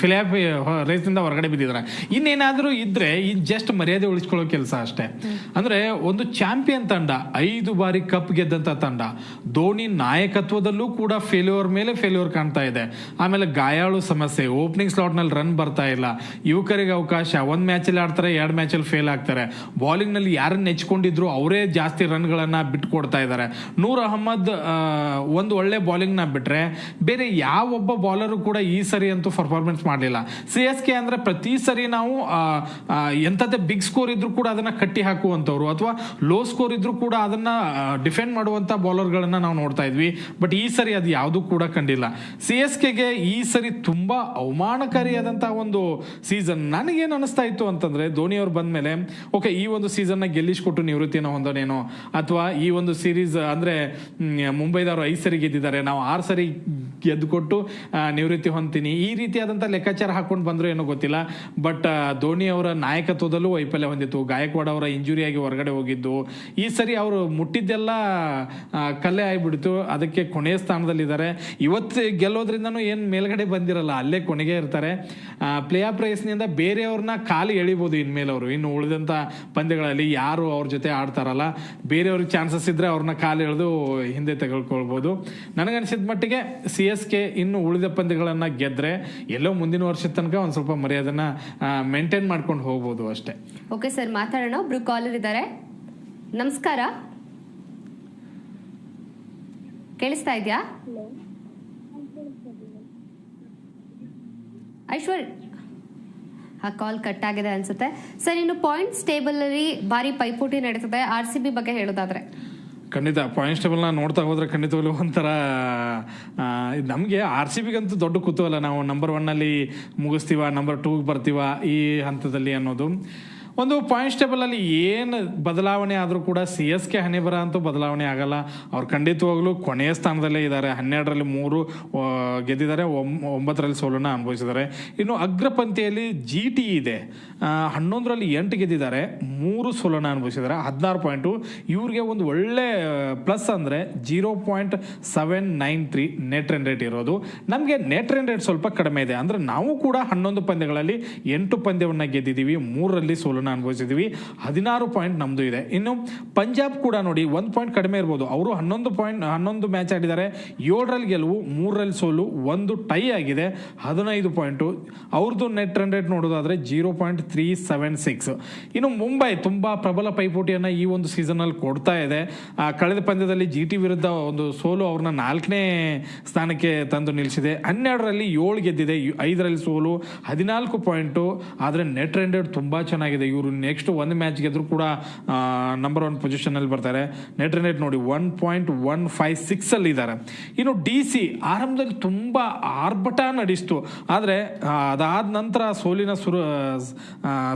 ಫ್ಲೇಯಾಪ್ ರೇಸ್ನಿಂದ ಹೊರಗಡೆ ಬಿದ್ದಿದ್ದಾರೆ ಇನ್ನೇನಾದರೂ ಇದ್ರೆ ಇನ್ ಜಸ್ಟ್ ಮರ್ಯಾದೆ ಉಳಿಸ್ಕೊಳ್ಳೋ ಕೆಲಸ ಅಷ್ಟೇ. ಅಂದ್ರೆ ಒಂದು ಚಾಂಪಿಯನ್ ತಂಡ, ಐದು ಬಾರಿ ಕಪ್ ಗೆದ್ದಂತ ತಂಡ, ಧೋನಿ ನಾಯಕತ್ವದಲ್ಲೂ ಕೂಡ ಫೇಲ್ಯೂರ್ ಮೇಲೆ ಫೇಲ್ಯೂರ್ ಕಾಣ್ತಾ ಇದೆ. ಆಮೇಲೆ ಗಾಯಾಳು ಸಮಸ್ಯೆ ಓಪನಿಂಗ್ ಸ್ಲಾಟ್ನಲ್ಲಿ ರನ್ ಬರ್ತಾ ಇಲ್ಲ. ಯುವಕರಿಗೆ ಅವಕಾಶ, ಒಂದ್ ಮ್ಯಾಚ್ ಅಲ್ಲಿ ಆಡ್ತಾರೆ, ಎರಡು ಮ್ಯಾಚ್ ಅಲ್ಲಿ ಫೇಲ್ ಆಗ್ತಾರೆ. ಬೌಲಿಂಗ್ನಲ್ಲಿ ಯಾರನ್ನ ನೆಚ್ಕೊಂಡಿದ್ರು ಅವರೇ ಜಾಸ್ತಿ ರನ್ಗಳನ್ನು ಬಿಟ್ಕೊಡ್ತಾ ಇದ್ದಾರೆ. ನೂರ್ ಅಹಮದ್ ಒಂದು ಒಳ್ಳೆ ಬೌಲಿಂಗ್ ಬಿಟ್ಟರೆ ಬೇರೆ ಯಾವೊಬ್ಬ ಬೌಲರು ಕೂಡ ಈ ಸರಿ ಅಂತೂ ಪರ್ಫಾರ್ಮೆನ್ಸ್ ಮಾಡಲಿಲ್ಲ. ಸಿ ಎಸ್ ಕೆ ಅಂದರೆ ಪ್ರತಿ ಸರಿ ನಾವು ಎಂಥದ್ದೇ ಬಿಗ್ ಸ್ಕೋರ್ ಇದ್ರೂ ಕೂಡ ಅದನ್ನು ಕಟ್ಟಿ ಹಾಕುವಂಥವ್ರು ಅಥವಾ ಲೋ ಸ್ಕೋರ್ ಇದ್ರೂ ಕೂಡ ಅದನ್ನು ಡಿಫೆಂಡ್ ಮಾಡುವಂಥ ಬೌಲರ್ಗಳನ್ನು ನಾವು ನೋಡ್ತಾ ಇದ್ವಿ. ಬಟ್ ಈ ಸರಿ ಅದು ಯಾವುದು ಕೂಡ ಕಂಡಿಲ್ಲ. ಸಿ ಎಸ್ ಕೆಗೆ ಈ ಸರಿ ತುಂಬ ಅವಮಾನಕಾರಿಯಾದಂಥ ಒಂದು ಸೀಸನ್ ನನಗೇನು ಅನಿಸ್ತಾ ಇತ್ತು ಅಂತಂದರೆ ಧೋನಿ ಅವ್ರು ಬಂದ್ಮೇಲೆ ಓಕೆ ಈ ಒಂದು ಸೀಸನ್ನ ಗೆಲ್ಲಿಸ್ಕೊಟ್ಟು ನಿವೃತ್ತಿಯನ್ನು ಹೊಂದೋನೇನೋ ಅಥವಾ ಈ ಒಂದು ಸೀರೀಸ್ ಅಂದ್ರೆ ಮುಂಬೈದವರು ಐದು ಸರಿ ಗೆದ್ದಿದ್ದಾರೆ. ನಾವು ಆರು ಸರಿ ಗೆದ್ದುಕೊಟ್ಟು ನಿವೃತ್ತಿ ಹೊಂದ್ತೀನಿ. ಈ ರೀತಿಯಾದಂಥ ಲೆಕ್ಕಾಚಾರ ಹಾಕೊಂಡು ಬಂದರೂ ಏನೋ ಗೊತ್ತಿಲ್ಲ. ಬಟ್ ಧೋನಿ ಅವರ ನಾಯಕತ್ವದಲ್ಲೂ ವೈಫಲ್ಯ ಹೊಂದಿತ್ತು. ಗಾಯಕ್ವಾಡ್ ಅವರ ಇಂಜುರಿಯಾಗಿ ಹೊರಗಡೆ ಹೋಗಿದ್ದು. ಈ ಸರಿ ಅವರು ಮುಟ್ಟಿದ್ದೆಲ್ಲ ಕಲೆ ಆಗಿಬಿಡ್ತು. ಅದಕ್ಕೆ ಕೊನೆಯ ಸ್ಥಾನದಲ್ಲಿದ್ದಾರೆ. ಇವತ್ತು ಗೆಲ್ಲೋದ್ರಿಂದನೂ ಏನು ಮೇಲ್ಗಡೆ ಬಂದಿರಲ್ಲ, ಅಲ್ಲೇ ಕೊನೆಗೆ ಇರ್ತಾರೆ. ಪ್ಲೇ ಆಫ್ ರೇಸ್ನಿಂದ ಬೇರೆಯವ್ರನ್ನ ಕಾಲು ಎಳಿಬೋದು ಇನ್ಮೇಲೆ ಅವರು. ಇನ್ನು ಉಳಿದಂಥ ಪಂದ್ಯಗಳಲ್ಲಿ ಯಾರು ಅವ್ರ ಜೊತೆ ಆಡ್ತಾರಲ್ಲ ಬೇರೆಯವ್ರಿಗೆ ಚಾನ್ಸಸ್ ಇದ್ರೆ ಅವ್ರನ್ನ ಕಾಲು ಎಳೆದು ಹಿಂದೆ ತೆಗೆದುಕೊಳ್ಬೋದು. ನನಗನ್ಸಿದ ಮಟ್ಟಿಗೆ ಸಿ ಎಸ್ ಕೆ ಇನ್ನು ಉಳಿದ ಪಂದ್ಯಗಳನ್ನ ಗೆದ್ರೆ ಎಲ್ಲೋ ಮುಂದಿನ ವರ್ಷದ ತನಕ ಒಂದು ಸ್ವಲ್ಪ ಮರ್ಯಾದನ್ನ ಮೇಂಟೈನ್ ಮಾಡ್ಕೊಂಡು ಹೋಗ್ಬೋದು ಅಷ್ಟೇ. ಓಕೆ ಸರ್ ಮಾತಾಡೋಣ. ಒಬ್ರು ಕಾಲರ್ ಇದ್ದಾರೆ ನಮಸ್ಕಾರ. ಕೇಳಿಸ್ತಾ ಇದೆಯಾ? ಐಶ್ವರ್ ಆ ಕಾಲ್ ಕಟ್ ಆಗಿದೆ ಅನ್ಸುತ್ತೆ. ಸರ್, ಇನ್ನು ಪಾಯಿಂಟ್ಸ್ ಟೇಬಲ್ ಅಲ್ಲಿ ಭಾರಿ ಪೈಪೋಟಿ ನಡೀತದೆ. ಆರ್ ಸಿ ಬಿ ಬಗ್ಗೆ ಹೇಳೋದಾದ್ರೆ. ಖಂಡಿತ ಪಾಯಿಂಟ್ಸ್ ಟೇಬಲ್ನ ನೋಡ್ತಾ ಹೋದ್ರೆ ಖಂಡಿತವಾಗ್ಲೂ ಒಂಥರ ನಮಗೆ ಆರ್ ಸಿ ಬಿಗಂತೂ ದೊಡ್ಡ ಕುತೂಹಲ. ನಾವು ನಂಬರ್ ಒನ್ನಲ್ಲಿ ಮುಗಿಸ್ತೀವ ನಂಬರ್ ಟೂಗೆ ಬರ್ತೀವ ಈ ಹಂತದಲ್ಲಿ ಅನ್ನೋದು. ಒಂದು ಪಾಯಿಂಟ್ಸ್ ಟೇಬಲಲ್ಲಿ ಏನು ಬದಲಾವಣೆ ಆದರೂ ಕೂಡ ಸಿ ಎಸ್ ಕೆ ಹಣೆ ಬರ ಅಂತೂ ಬದಲಾವಣೆ ಆಗಲ್ಲ. ಅವ್ರು ಖಂಡಿತವಾಗ್ಲೂ ಕೊನೆಯ ಸ್ಥಾನದಲ್ಲೇ ಇದ್ದಾರೆ. ಹನ್ನೆರಡರಲ್ಲಿ ಮೂರು ಗೆದ್ದಿದ್ದಾರೆ. ಒಂಬತ್ತರಲ್ಲಿ ಸೋಲನ್ನು ಅನುಭವಿಸಿದ್ದಾರೆ. ಇನ್ನು ಅಗ್ರಪಂಥಿಯಲ್ಲಿ ಜಿ ಟಿ ಇದೆ. ಹನ್ನೊಂದರಲ್ಲಿ ಎಂಟು ಗೆದ್ದಿದ್ದಾರೆ. ಮೂರು ಸೋಲನ್ನು ಅನುಭವಿಸಿದ್ದಾರೆ. ಹದಿನಾರು ಪಾಯಿಂಟು. ಇವ್ರಿಗೆ ಒಂದು ಒಳ್ಳೆ ಪ್ಲಸ್ ಅಂದರೆ zero point seven nine three net run rate ಇರೋದು. ನಮಗೆ ನೆಟ್ ರನ್ ರೇಟ್ ಸ್ವಲ್ಪ ಕಡಿಮೆ ಇದೆ. ಅಂದರೆ ನಾವು ಕೂಡ ಹನ್ನೊಂದು ಪಂದ್ಯಗಳಲ್ಲಿ ಎಂಟು ಪಂದ್ಯವನ್ನು ಗೆದ್ದಿದ್ದೀವಿ. ಮೂರರಲ್ಲಿ ಸೋಲನ್ನು ಅನುಭವಿಸಿದ್ದೀವಿ. ಹದಿನಾರು ಪಾಯಿಂಟ್ ನಮ್ಮದು ಇದೆ. ಇನ್ನು ಪಂಜಾಬ್ ಕೂಡ ನೋಡಿ ಒಂದು ಪಾಯಿಂಟ್ ಕಡಿಮೆ ಇರ್ಬೋದು. ಅವರು ಹನ್ನೊಂದು ಪಾಯಿಂಟ್ ಹನ್ನೊಂದು ಮ್ಯಾಚ್ ಆಡಿದ್ದಾರೆ. ಏಳರಲ್ಲಿ ಗೆಲುವು, ಮೂರರಲ್ಲಿ ಸೋಲು, ಒಂದು ಟೈ ಆಗಿದೆ. ಹದಿನೈದು ಪಾಯಿಂಟು ಅವ್ರದ್ದು ನೆಟ್ ರನ್ ರೇಟ್ ನೋಡೋದಾದರೆ zero point three seven six ಇನ್ನು ಮುಂಬೈ ತುಂಬ ಪ್ರಬಲ ಪೈಪೋಟಿಯನ್ನು ಈ ಒಂದು ಸೀಸನಲ್ಲಿ ಕೊಡ್ತಾ ಇದೆ. ಕಳೆದ ಪಂದ್ಯದಲ್ಲಿ ಜಿ ಟಿ ವಿರುದ್ಧ ಒಂದು ಸೋಲು ಅವ್ರನ್ನ ನಾಲ್ಕನೇ ಸ್ಥಾನಕ್ಕೆ ತಂದು ನಿಲ್ಲಿಸಿದೆ ಹನ್ನೆರಡರಲ್ಲಿ ಏಳು ಗೆದ್ದಿದೆ. ಐದರಲ್ಲಿ ಸೋಲು, ಹದಿನಾಲ್ಕು ಪಾಯಿಂಟು ಆದರೆ ನೆಟ್ ರೇಟ್ ತುಂಬ ಚೆನ್ನಾಗಿದೆ. ಇವರು ನೆಕ್ಸ್ಟ್ ಒಂದು ಮ್ಯಾಚ್ ಗೆದ್ರು ಕೂಡ ನಂಬರ್ ಒನ್ ಪೊಸಿಷನಲ್ಲಿ ಬರ್ತಾರೆ. ನೆಟ್ ರನ್ ರೇಟ್ ನೋಡಿ ಒನ್ ಪಾಯಿಂಟ್ ಒನ್ ಫೈವ್ ಸಿಕ್ಸಲ್ಲಿ ಇದ್ದಾರೆ. ಇನ್ನು ಡಿ ಸಿ ಆರಂಭದಲ್ಲಿ ತುಂಬ ಆರ್ಭಟ ನಡೀತು ಆದರೆ ಅದಾದ ನಂತರ ಸೋಲಿನ ಸುರ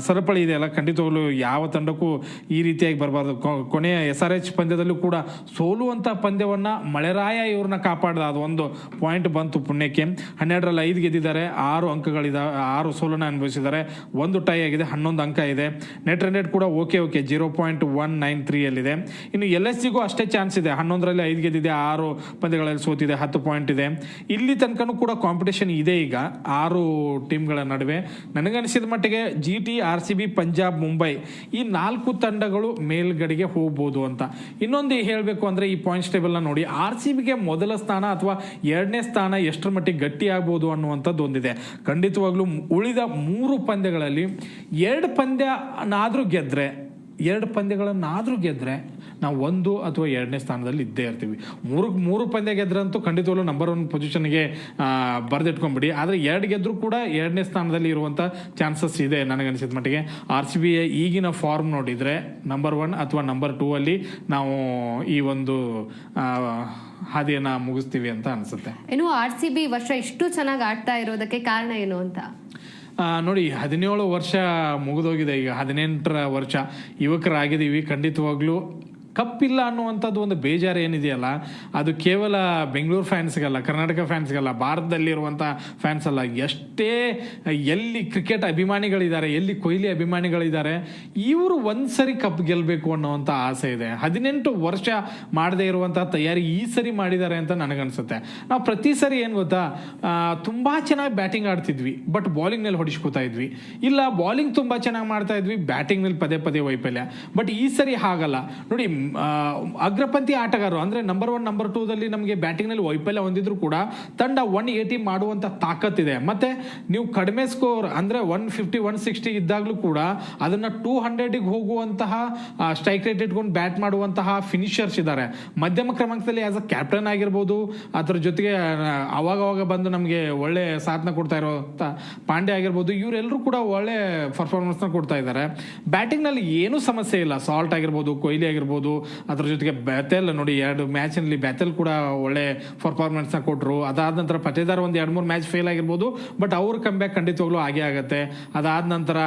ಸರಪಳಿ ಇದೆ ಅಲ್ಲ. ಖಂಡಿತವಾಗ್ಲೂ ಯಾವ ತಂಡಕ್ಕೂ ಈ ರೀತಿಯಾಗಿ ಬರಬಾರ್ದು. ಕೊನೆಯ ಎಸ್ ಆರ್ ಎಚ್ ಪಂದ್ಯದಲ್ಲೂ ಕೂಡ ಸೋಲುವಂಥ ಪಂದ್ಯವನ್ನು ಮಳೆರಾಯ ಇವ್ರನ್ನ ಕಾಪಾಡ್ದ. ಅದು ಒಂದು ಪಾಯಿಂಟ್ ಬಂತು ಪುಣ್ಯಕ್ಕೆ. ಹನ್ನೆರಡರಲ್ಲಿ ಐದು ಗೆದ್ದಿದ್ದಾರೆ. ಆರು ಅಂಕಗಳಿದಾವೆ ಆರು ಸೋಲನ್ನು ಅನುಭವಿಸಿದ್ದಾರೆ. ಒಂದು ಟೈ ಆಗಿದೆ, ಹನ್ನೊಂದು ಅಂಕ ಇದೆ. ನೆಟ್ ರನ್ ರೇಟ್ ಕೂಡ okay okay zero point one nine ತ್ರೀಯಲ್ಲಿದೆ ಇನ್ನು ಎಲ್ ಎಸ್ ಸಿಗೂ ಅಷ್ಟೇ ಚಾನ್ಸ್ ಇದೆ. ಹನ್ನೊಂದರಲ್ಲಿ ಐದು ಗೆದ್ದಿದೆ, ಆರು ಪಂದ್ಯಗಳಲ್ಲಿ ಸೋತಿದೆ, ಹತ್ತು ಪಾಯಿಂಟ್ ಇದೆ. ಇಲ್ಲಿ ತನಕನೂ ಕೂಡ ಕಾಂಪಿಟೇಷನ್ ಇದೆ ಈಗ ಆರು ಟೀಮ್ಗಳ ನಡುವೆ. ನನಗನಿಸಿದ ಮಟ್ಟಿಗೆ G T R C B Punjab Mumbai ಈ ನಾಲ್ಕು ತಂಡಗಳು ಮೇಲ್ಗಡೆಗೆ ಹೋಗ್ಬೋದು ಅಂತ. ಇನ್ನೊಂದು ಹೇಳಬೇಕು ಅಂದರೆ ಈ ಪಾಯಿಂಟ್ಸ್ ಟೇಬಲ್ನ ನೋಡಿ. ಆರ್ ಸಿ ಬಿಗೆ ಮೊದಲ ಸ್ಥಾನ ಅಥವಾ ಎರಡನೇ ಸ್ಥಾನ ಎಷ್ಟರ ಮಟ್ಟಿಗೆ ಗಟ್ಟಿ ಆಗ್ಬೋದು ಅನ್ನುವಂಥದ್ದು ಒಂದಿದೆ ಖಂಡಿತವಾಗ್ಲೂ ಉಳಿದ ಮೂರು ಪಂದ್ಯಗಳಲ್ಲಿ ಎರಡು ಪಂದ್ಯನಾದರೂ ಗೆದ್ದರೆ ಎರಡು ಪಂದ್ಯಗಳನ್ನಾದರೂ ಗೆದ್ದರೆ ನಾವು ಒಂದು ಅಥವಾ ಎರಡನೇ ಸ್ಥಾನದಲ್ಲಿ ಇದ್ದೇ ಇರ್ತೀವಿ. ಮೂರು ಮೂರು ಪಂದ್ಯ ಗೆದ್ರಂತೂ ಖಂಡಿತವಾಗ್ಲೂ ನಂಬರ್ ಒನ್ ಪೊಸಿಷನ್ಗೆ ಬರೆದಿಟ್ಕೊಂಬಿಡಿ. ಆದರೆ ಎರಡು ಗೆದ್ದರೂ ಕೂಡ ಎರಡನೇ ಸ್ಥಾನದಲ್ಲಿ ಇರುವಂಥ ಚಾನ್ಸಸ್ ಇದೆ ನನಗನ್ಸಿದ ಮಟ್ಟಿಗೆ. ಆರ್ ಸಿ ಬಿ ಈಗಿನ ಫಾರ್ಮ್ ನೋಡಿದರೆ ನಂಬರ್ ಒನ್ ಅಥವಾ ನಂಬರ್ ಟೂ ಅಲ್ಲಿ ನಾವು ಈ ಒಂದು ಹಾದಿಯನ್ನು ಮುಗಿಸ್ತೀವಿ ಅಂತ ಅನಿಸುತ್ತೆ. ಇನ್ನು ಆರ್ ಸಿ ಬಿ ವರ್ಷ ಇಷ್ಟು ಚೆನ್ನಾಗಿ ಆಡ್ತಾ ಇರೋದಕ್ಕೆ ಕಾರಣ ಏನು ಅಂತ? ನೋಡಿ ಹದಿನೇಳು ವರ್ಷ ಮುಗಿದೋಗಿದೆ. ಈಗ ಹದಿನೆಂಟರ ವರ್ಷ. ಯುವಕರಾಗಿದ್ದೀವಿ. ಖಂಡಿತವಾಗ್ಲೂ ಕಪ್ಪಿಲ್ಲ ಅನ್ನುವಂಥದ್ದು ಒಂದು ಬೇಜಾರು ಏನಿದೆಯಲ್ಲ, ಅದು ಕೇವಲ ಬೆಂಗಳೂರು ಫ್ಯಾನ್ಸ್ಗಲ್ಲ, ಕರ್ನಾಟಕ ಫ್ಯಾನ್ಸ್ಗಲ್ಲ, ಭಾರತದಲ್ಲಿರುವಂಥ ಫ್ಯಾನ್ಸ್ ಅಲ್ಲ ಎಷ್ಟೇ ಎಲ್ಲಿ ಕ್ರಿಕೆಟ್ ಅಭಿಮಾನಿಗಳಿದ್ದಾರೆ, ಎಲ್ಲಿ ಕೊಹ್ಲಿ ಅಭಿಮಾನಿಗಳಿದ್ದಾರೆ, ಇವರು ಒಂದ್ಸರಿ ಕಪ್ ಗೆಲ್ಲಬೇಕು ಅನ್ನುವಂಥ ಆಸೆ ಇದೆ. ಹದಿನೆಂಟು ವರ್ಷ ಮಾಡದೇ ಇರುವಂಥ ತಯಾರಿ ಈ ಸರಿ ಮಾಡಿದ್ದಾರೆ ಅಂತ ನನಗನ್ಸುತ್ತೆ. ನಾವು ಪ್ರತಿ ಸರಿ ಏನು ಗೊತ್ತಾ ತುಂಬ ಚೆನ್ನಾಗಿ ಬ್ಯಾಟಿಂಗ್ ಆಡ್ತಿದ್ವಿ, ಬಟ್ ಬಾಲಿಂಗ್ನಲ್ಲಿ ಹೊಡಿಸ್ಕೋತಾ ಇದ್ವಿ. ಇಲ್ಲ, ಬಾಲಿಂಗ್ ತುಂಬ ಚೆನ್ನಾಗಿ ಮಾಡ್ತಾ ಇದ್ವಿ ಬ್ಯಾಟಿಂಗ್ನಲ್ಲಿ ಪದೇ ಪದೇ ವೈಫಲ್ಯ. ಬಟ್ ಈ ಸರಿ ಹಾಗಲ್ಲ. ನೋಡಿ ಅಗ್ರಪಂಥಿ ಆಟಗಾರರು, ಅಂದ್ರೆ ನಂಬರ್ ಒನ್ ನಂಬರ್ ಟೂದಲ್ಲಿ ನಮಗೆ ಬ್ಯಾಟಿಂಗ್ನಲ್ಲಿ ವೈಫಲ್ಯ ಹೊಂದಿದ್ರು ಕೂಡ ತಂಡ ಒನ್ ಏಯ್ಟಿ ಮಾಡುವಂಥ ತಾಕತ್ತಿದೆ. ಮತ್ತೆ ನೀವು ಕಡಿಮೆ ಸ್ಕೋರ್ ಅಂದ್ರೆ ಒನ್ ಫಿಫ್ಟಿ ಒನ್ ಸಿಕ್ಸ್ಟಿ ಇದ್ದಾಗಲೂ ಕೂಡ ಅದನ್ನ ಟೂ ಹಂಡ್ರೆಡಿಗೆ ಹೋಗುವಂತಹ ಸ್ಟ್ರೈಕ್ ರೇಟ್ ಇಟ್ಕೊಂಡು ಬ್ಯಾಟ್ ಮಾಡುವಂತಹ ಫಿನಿಷರ್ಸ್ ಇದ್ದಾರೆ. ಮಧ್ಯಮ ಕ್ರಮಾಂಕದಲ್ಲಿ ಆಸ್ ಅ ಕ್ಯಾಪ್ಟನ್ ಆಗಿರ್ಬೋದು, ಅದ್ರ ಜೊತೆಗೆ ಅವಾಗವಾಗ ಅವಾಗ ಅವಾಗ ಬಂದು ನಮಗೆ ಒಳ್ಳೆ ಸಾಧನ ಕೊಡ್ತಾ ಇರೋ ಪಾಂಡೆ ಆಗಿರ್ಬೋದು ಇವರೆಲ್ಲರೂ ಕೂಡ ಒಳ್ಳೆ ಪರ್ಫಾರ್ಮೆನ್ಸ್ನ ಕೊಡ್ತಾ ಇದ್ದಾರೆ. ಬ್ಯಾಟಿಂಗ್ನಲ್ಲಿ ಏನೂ ಸಮಸ್ಯೆ ಇಲ್ಲ. ಸಾಲ್ಟ್ ಆಗಿರ್ಬೋದು, ಕೊಹ್ಲಿ ಆಗಿರ್ಬೋದು ಅದ್ರ ಜೊತೆಗೆ ಬ್ಯಾತೆಲ್ ನೋಡಿ ಎರಡು ಮ್ಯಾಚ್ನಲ್ಲಿ ಬ್ಯಾತೆಲ್ ಕೂಡ ಒಳ್ಳೆ ಪರ್ಫಾರ್ಮೆನ್ಸ್ನ ಕೊಟ್ಟರು ಅದಾದ ನಂತರ ಪತೇದಾರ್ ಒಂದು ಎರಡು ಮೂರು ಮ್ಯಾಚ್ ಫೇಲ್ ಆಗಿರ್ಬೋದು ಬಟ್ ಅವ್ರ ಕಂಬ್ಯಾಕ್ ಖಂಡಿತವಾಗ್ಲೂ ಆಗೇ ಆಗುತ್ತೆ. ಅದಾದ ನಂತರ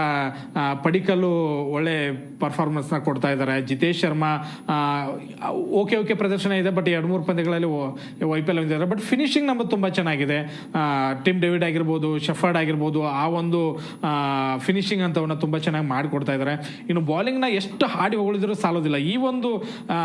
ಪಡಿಕಲ್ಲು ಒಳ್ಳೆ ಪರ್ಫಾರ್ಮೆನ್ಸ್ನ ಕೊಡ್ತಾ ಇದ್ದಾರೆ ಜಿತೇಶ್ ಶರ್ಮಾ ಓಕೆ ಓಕೆ ಪ್ರದರ್ಶನ ಇದೆ ಬಟ್ ಎರಡು ಮೂರು ಪಂದ್ಯಗಳಲ್ಲಿ ವೈಫಲ್ಯ ಹೊಂದಿದ್ದಾರೆ. ಬಟ್ ಫಿನಿಶಿಂಗ್ ನಮ್ಮದು ತುಂಬ ಚೆನ್ನಾಗಿದೆ. ಟಿಮ್ ಡೇವಿಡ್ ಆಗಿರ್ಬೋದು ಶಫರ್ಡ್ ಆಗಿರ್ಬೋದು, ಆ ಒಂದು ಫಿನಿಶಿಂಗ್ ಅಂತವನ್ನ ತುಂಬ ಚೆನ್ನಾಗಿ ಮಾಡಿಕೊಡ್ತಾ ಇದ್ದಾರೆ ಇನ್ನು ಬಾಲಿಂಗ್ನ ಎಷ್ಟು ಹಾಡಿ ಹೊಗಳಿದ್ರು ಸಾಲೋದಿಲ್ಲ. ಈ ಒಂದು ಆ,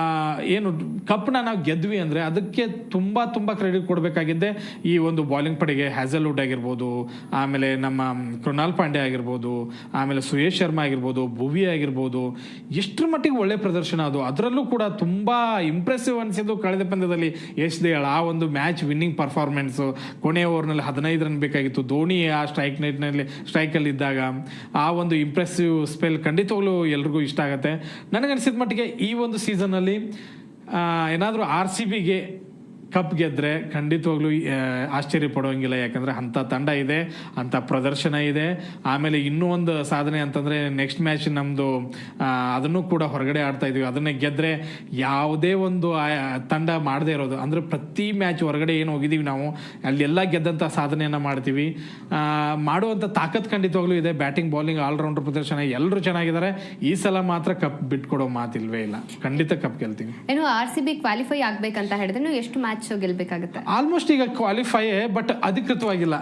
ಏನು ಕಪ್ನ ನಾವು ಗೆದ್ವಿ ಅಂದರೆ ಅದಕ್ಕೆ ತುಂಬ ತುಂಬ ಕ್ರೆಡಿಟ್ ಕೊಡಬೇಕಾಗಿದ್ದೆ. ಈ ಒಂದು ಬಾಲಿಂಗ್ ಪಡೆಗೆ ಹ್ಯಾಸಲ್ವುಡ್ ಆಗಿರ್ಬೋದು ಆಮೇಲೆ ನಮ್ಮ ಕೃಣಾಲ್ ಪಾಂಡೆ ಆಗಿರ್ಬೋದು ಆಮೇಲೆ ಸುರೇಶ್ ಶರ್ಮಾ ಆಗಿರ್ಬೋದು ಭುವಿ ಆಗಿರ್ಬೋದು ಎಷ್ಟರ ಮಟ್ಟಿಗೆ ಒಳ್ಳೆ ಪ್ರದರ್ಶನ ಅದು. ಅದರಲ್ಲೂ ಕೂಡ ತುಂಬ ಇಂಪ್ರೆಸಿವ್ ಅನಿಸಿದ್ದು ಕಳೆದ ಪಂದ್ಯದಲ್ಲಿ ಯಶ್ ದೇಳ ಆ ಒಂದು ಮ್ಯಾಚ್ ವಿನ್ನಿಂಗ್ ಪರ್ಫಾರ್ಮೆನ್ಸು ಕೊನೆಯ ಓವರ್ನಲ್ಲಿ ಹದಿನೈದು ರನ್ ಬೇಕಾಗಿತ್ತು. ಧೋನಿ ಆ ಸ್ಟ್ರೈಕ್ ನೈಟ್ನಲ್ಲಿ ಸ್ಟ್ರೈಕಲ್ಲಿ ಇದ್ದಾಗ ಆ ಒಂದು ಇಂಪ್ರೆಸಿವ್ ಸ್ಪೆಲ್ ಖಂಡಿತವಾಗ್ಲೂ ಎಲ್ರಿಗೂ ಇಷ್ಟ ಆಗುತ್ತೆ. ನನಗನ್ಸಿದ ಮಟ್ಟಿಗೆ ಈ ಒಂದು ಸೀಸನ್ನಲ್ಲಿ ಏನಾದರೂ ಆರ್ ಸಿ ಬಿಗೆ ಕಪ್ ಗೆದ್ರೆ ಖಂಡಿತವಾಗ್ಲೂ ಆಶ್ಚರ್ಯ ಪಡುವಂಗಿಲ್ಲ. ಯಾಕಂದ್ರೆ ಅಂತ ತಂಡ ಇದೆ ಅಂತ ಪ್ರದರ್ಶನ ಇದೆ. ಆಮೇಲೆ ಇನ್ನೂ ಒಂದು ಸಾಧನೆ ಅಂತಂದ್ರೆ ನೆಕ್ಸ್ಟ್ ಮ್ಯಾಚ್ ನಮ್ದು ಅದನ್ನು ಕೂಡ ಹೊರಗಡೆ ಆಡ್ತಾ ಇದೀವಿ ಅದನ್ನೇ ಗೆದ್ರೆ ಯಾವುದೇ ಒಂದು ತಂಡ ಮಾಡದೇ ಇರೋದು. ಅಂದ್ರೆ ಪ್ರತಿ ಮ್ಯಾಚ್ ಹೊರಗಡೆ ಏನು ಹೋಗಿದೀವಿ ನಾವು ಅಲ್ಲೆಲ್ಲ ಗೆದ್ದಂತ ಸಾಧನೆಯನ್ನ ಮಾಡ್ತೀವಿ. ಮಾಡುವಂತ ತಾಕತ್ ಖಂಡಿತವಾಗ್ಲೂ ಇದೆ. ಬ್ಯಾಟಿಂಗ್, ಬೌಲಿಂಗ್ ಆಲ್ರೌಂಡರ್ ಪ್ರದರ್ಶನ, ಎಲ್ಲರೂ ಚೆನ್ನಾಗಿದ್ದಾರೆ. ಈ ಸಲ ಮಾತ್ರ ಕಪ್ ಬಿಟ್ಕೊಡೋ ಮಾತಿಲ್ವೇ ಇಲ್ಲ. ಖಂಡಿತ ಕಪ್ ಗೆಲ್ತೀವಿ. ಏನು ಆರ್ ಸಿ ಬಿ ಕ್ವಾಲಿಫೈ ಆಗ್ಬೇಕಂತ ಹೇಳಿದ್ರೆ ಎಷ್ಟು ಮ್ಯಾಚ್ ಗೆಲ್ಬೇಕಾಗುತ್ತೆ. ಆಲ್ಮೋಸ್ಟ್ ಈಗ ಕ್ವಾಲಿಫೈ ಬಟ್ ಅಧಿಕೃತವಾಗಿಲ್ಲ.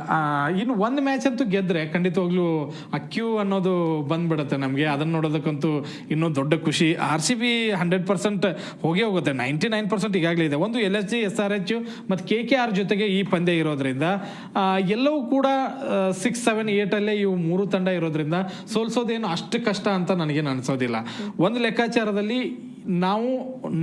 ಇನ್ನು ಒಂದು ಮ್ಯಾಚ್ ಅಂತೂ ಗೆದ್ರೆ ಖಂಡಿತವಾಗ್ಲೂ ಆ ಕ್ಯೂ ಅನ್ನೋದು ಬಂದ್ಬಿಡುತ್ತೆ ನಮಗೆ. ಅದನ್ನ ನೋಡೋದಕ್ಕಂತೂ ಇನ್ನೂ ದೊಡ್ಡ ಖುಷಿ. R C B hundred percent ಹೋಗೇ ಹೋಗುತ್ತೆ. ನೈಂಟಿ ನೈನ್ ಪರ್ಸೆಂಟ್ ಈಗಾಗಲೇ ಇದೆ. ಒಂದು L S G S R H ಮತ್ತು ಕೆ ಕೆ ಆರ್ ಜೊತೆಗೆ ಈ ಪಂದ್ಯ ಇರೋದ್ರಿಂದ ಎಲ್ಲವೂ ಕೂಡ ಸಿಕ್ಸ್ ಸೆವೆನ್ ಅಲ್ಲೇ ಇವು ಮೂರು ತಂಡ ಇರೋದ್ರಿಂದ ಸೋಲ್ಸೋದೇನು ಅಷ್ಟು ಕಷ್ಟ ಅಂತ ನನಗೇನು ಅನ್ಸೋದಿಲ್ಲ. ಒಂದು ಲೆಕ್ಕಾಚಾರದಲ್ಲಿ ನಾವು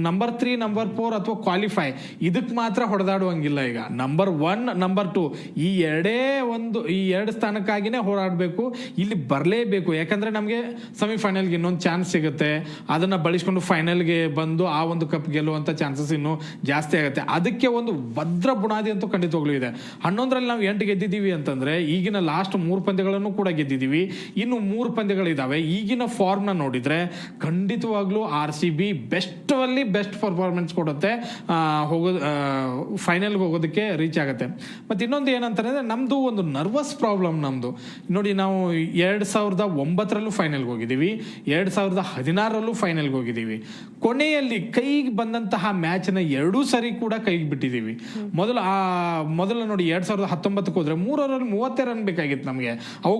ನಂಬರ್ ತ್ರೀ ನಂಬರ್ ಫೋರ್ ಅಥವಾ ಕ್ವಾಲಿಫೈ ಇದಕ್ಕೆ ಮಾತ್ರ ಹೊಡೆದಾಡುವಂಗಿಲ್ಲ ಈಗ. ನಂಬರ್ ಒನ್ ನಂಬರ್ ಟು ಈ ಎರಡೇ ಒಂದು, ಈ ಎರಡು ಸ್ಥಾನಕ್ಕಾಗಿನೇ ಹೋರಾಡಬೇಕು, ಇಲ್ಲಿ ಬರಲೇಬೇಕು. ಯಾಕಂದರೆ ನಮಗೆ ಸೆಮಿಫೈನಲ್ಗೆ ಇನ್ನೊಂದು ಚಾನ್ಸ್ ಸಿಗುತ್ತೆ. ಅದನ್ನು ಬಳಸ್ಕೊಂಡು ಫೈನಲ್ಗೆ ಬಂದು ಆ ಒಂದು ಕಪ್ ಗೆಲ್ಲುವಂಥ ಚಾನ್ಸಸ್ ಇನ್ನೂ ಜಾಸ್ತಿ ಆಗುತ್ತೆ. ಅದಕ್ಕೆ ಒಂದು ಭದ್ರ ಬುನಾದಿ ಅಂತೂ ಖಂಡಿತವಾಗ್ಲೂ ಇದೆ. ಹನ್ನೊಂದರಲ್ಲಿ ನಾವು ಎಂಟು ಗೆದ್ದಿದ್ದೀವಿ ಅಂತಂದರೆ, ಈಗಿನ ಲಾಸ್ಟ್ ಮೂರು ಪಂದ್ಯಗಳನ್ನು ಕೂಡ ಗೆದ್ದಿದ್ದೀವಿ. ಇನ್ನು ಮೂರು ಪಂದ್ಯಗಳಿದ್ದಾವೆ ಈಗಿನ ಫಾರ್ಮ್ನ ನೋಡಿದರೆ ಖಂಡಿತವಾಗ್ಲೂ ಆರ್ ಸಿ ಬಿ ಬೆಸ್ಟ್ ಅಲ್ಲಿ ಬೆಸ್ಟ್ ಪರ್ಫಾರ್ಮೆನ್ಸ್ ಕೊಡುತ್ತೆ ಹೋಗೋ ಹೋಗೋದು ಫೈನಲ್ಗೆ ಹೋಗೋದಕ್ಕೆ ರೀಚ್ ಆಗುತ್ತೆ. ಮತ್ತೆ ಇನ್ನೊಂದು ಏನಂತಂದ್ರೆ ನಮ್ದು ಒಂದು ನರ್ವಸ್ ಪ್ರಾಬ್ಲಮ್ ನಮ್ದು. ನೋಡಿ ನಾವು ಎರಡು ಸಾವಿರದ ಒಂಬತ್ತರಲ್ಲೂ ಫೈನಲ್ಗೆ ಹೋಗಿದ್ದೀವಿ, ಎರಡು ಸಾವಿರದ ಹದಿನಾರರಲ್ಲೂ ಫೈನಲ್ಗೆ ಹೋಗಿದ್ದೀವಿ. ಕೊನೆಯಲ್ಲಿ ಕೈಗೆ ಬಂದಂತಹ ಮ್ಯಾಚ್ನ ಎರಡೂ ಸರಿ ಕೂಡ ಕೈಗೆ ಬಿಟ್ಟಿದ್ದೀವಿ. ಮೊದಲು, ಆ, ಮೊದಲು ನೋಡಿ ಎರಡ್ ಸಾವಿರದ ಹತ್ತೊಂಬತ್ತಕ್ಕೆ ಹೋದ್ರೆ ಮೂರರಲ್ಲಿ ಮೂವತ್ತೇ ರನ್ ಬೇಕಾಗಿತ್ತು ನಮಗೆ. ಅವಾಗ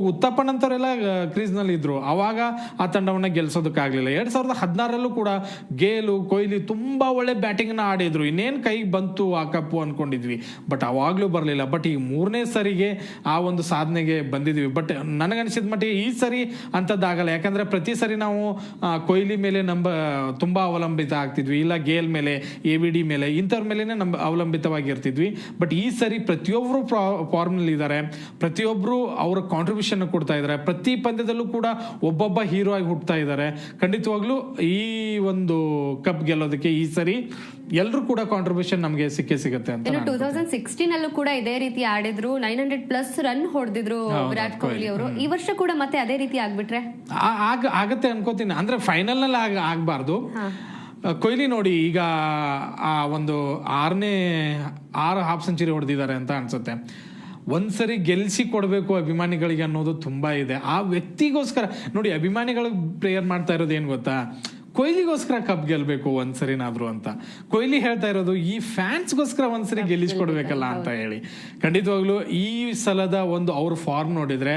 ಕ್ರೀಜ್ನಲ್ ಕ್ರೀಸ್ನಲ್ಲಿ ಇದ್ರು. ಅವಾಗ ಆ ತಂಡವನ್ನ ಗೆಲ್ಸೋದಕ್ಕಾಗಲಿಲ್ಲ. ಎರಡು ಸಾವಿರದ ಹದಿನಾರರಲ್ಲೂ ಕೂಡ ಗೇಲು, ಕೊಹ್ಲಿ ತುಂಬಾ ಒಳ್ಳೆ ಬ್ಯಾಟಿಂಗ್ನ ಆಡಿದ್ರು. ಇನ್ನೇನ್ ಕೈಗೆ ಬಂತು ಆ ಕಪ್ಪು ಅನ್ಕೊಂಡಿದ್ವಿ. ಬಟ್ ಅವಾಗ್ಲೂ ಬರಲಿಲ್ಲ. ಬಟ್ ಈ ಮೂರನೇ ಸರಿಗೆ ಆ ಒಂದು ಸಾಧನೆಗೆ ಬಂದಿದ್ವಿ. ಬಟ್ ನನಗನ್ಸಿದ ಮಟ್ಟಿಗೆ ಈ ಸರಿ ಅಂತದ್ದಾಗಲ್ಲ. ಯಾಕಂದ್ರೆ ಪ್ರತಿ ಸರಿ ನಾವು ಕೊಹ್ಲಿ ಮೇಲೆ ನಂಬ, ತುಂಬಾ ಅವಲಂಬಿತ ಆಗ್ತಿದ್ವಿ. ಇಲ್ಲ ಗೇಲ್ ಮೇಲೆ ಎ ವಿ ಡಿ ಮೇಲೆ, ಇಂಥವ್ರ ಮೇಲೇ ನಂಬ, ಅವಲಂಬಿತವಾಗಿರ್ತಿದ್ವಿ. ಬಟ್ ಈ ಸರಿ ಪ್ರತಿಯೊಬ್ಬರು ಫಾರ್ಮ್ನಲ್ಲಿ ಇದ್ದಾರೆ ಪ್ರತಿಯೊಬ್ಬರು ಅವರ ಕಾಂಟ್ರಿಬ್ಯೂಷನ್ ಕೊಡ್ತಾ ಇದ್ದಾರೆ. ಪ್ರತಿ ಪಂದ್ಯದಲ್ಲೂ ಕೂಡ ಒಬ್ಬೊಬ್ಬ ಹೀರೋ ಆಗಿ ಹುಟ್ಟುತ್ತಾ ಇದ್ದಾರೆ. ಖಂಡಿತವಾಗ್ಲೂ ಈ ಒಂದು ಕಪ್ ಗೆಲ್ಲೋದಕ್ಕೆ ಈ ಸರಿ ಎಲ್ಲರೂ ಕೂಡ ಕಾಂಟ್ರಿಬ್ಯೂಷನ್ ನಮಗೆ ಸಿಕ್ಕೇ ಸಿಗುತ್ತೆ ಅಂತ ಟೂ ತೌಸಂಡ್ ಸಿಕ್ಸ್ಟೀನ್ ಅಲ್ಲೂ ಕೂಡ ಇದೇ ರೀತಿ ಆಡಿದ್ರು ನೈನ್ ಹಂಡ್ರೆಡ್ ಪ್ಲಸ್ ರನ್ ಹೊಡೆದಿದ್ರು ವಿರಾಟ್ ಕೊಹ್ಲಿ ಅವರು. ಈ ವರ್ಷ ಕೂಡ ಮತ್ತೆ ಅದೇ ರೀತಿ ಆಗ್ಬಿಟ್ರೆ? ಆಗತ್ತೆ ಅನ್ಕೋತೀನಿ. ಅಂದ್ರೆ ಫೈನಲ್ನಲ್ಲಿ ಆಗ ಆಗ್ಬಾರ್ದು. ಕೊಹ್ಲಿ ನೋಡಿ ಈಗ ಆ ಒಂದು ಆರನೇ ಆರು ಹಾಫ್ ಸೆಂಚುರಿ ಹೊಡೆದಿದ್ದಾರೆ ಅಂತ ಅನ್ಸುತ್ತೆ. ಒಂದ್ಸರಿ ಗೆಲ್ಸಿ ಕೊಡಬೇಕು ಅಭಿಮಾನಿಗಳಿಗೆ ಅನ್ನೋದು ತುಂಬಾ ಇದೆ. ಆ ವ್ಯಕ್ತಿಗೋಸ್ಕರ ನೋಡಿ ಅಭಿಮಾನಿಗಳಿಗೆ ಪ್ರೇಯರ್ ಮಾಡ್ತಾ ಇರೋದು ಏನು ಗೊತ್ತಾ? ಕೊಹ್ಲಿಗೋಸ್ಕರ ಕಪ್ ಗೆಲ್ಬೇಕು ಒಂದ್ಸರಿನಾದ್ರು ಅಂತ. ಕೊಹ್ಲಿ ಹೇಳ್ತಾ ಇರೋದು ಈ ಫ್ಯಾನ್ಸ್ಗೋಸ್ಕರ ಒಂದ್ಸರಿ ಗೆಲ್ಲಿಸ್ಕೊಡ್ಬೇಕಲ್ಲ ಅಂತ ಹೇಳಿ. ಖಂಡಿತವಾಗ್ಲೂ ಈ ಸಲದ ಒಂದು ಅವ್ರ ಫಾರ್ಮ್ ನೋಡಿದ್ರೆ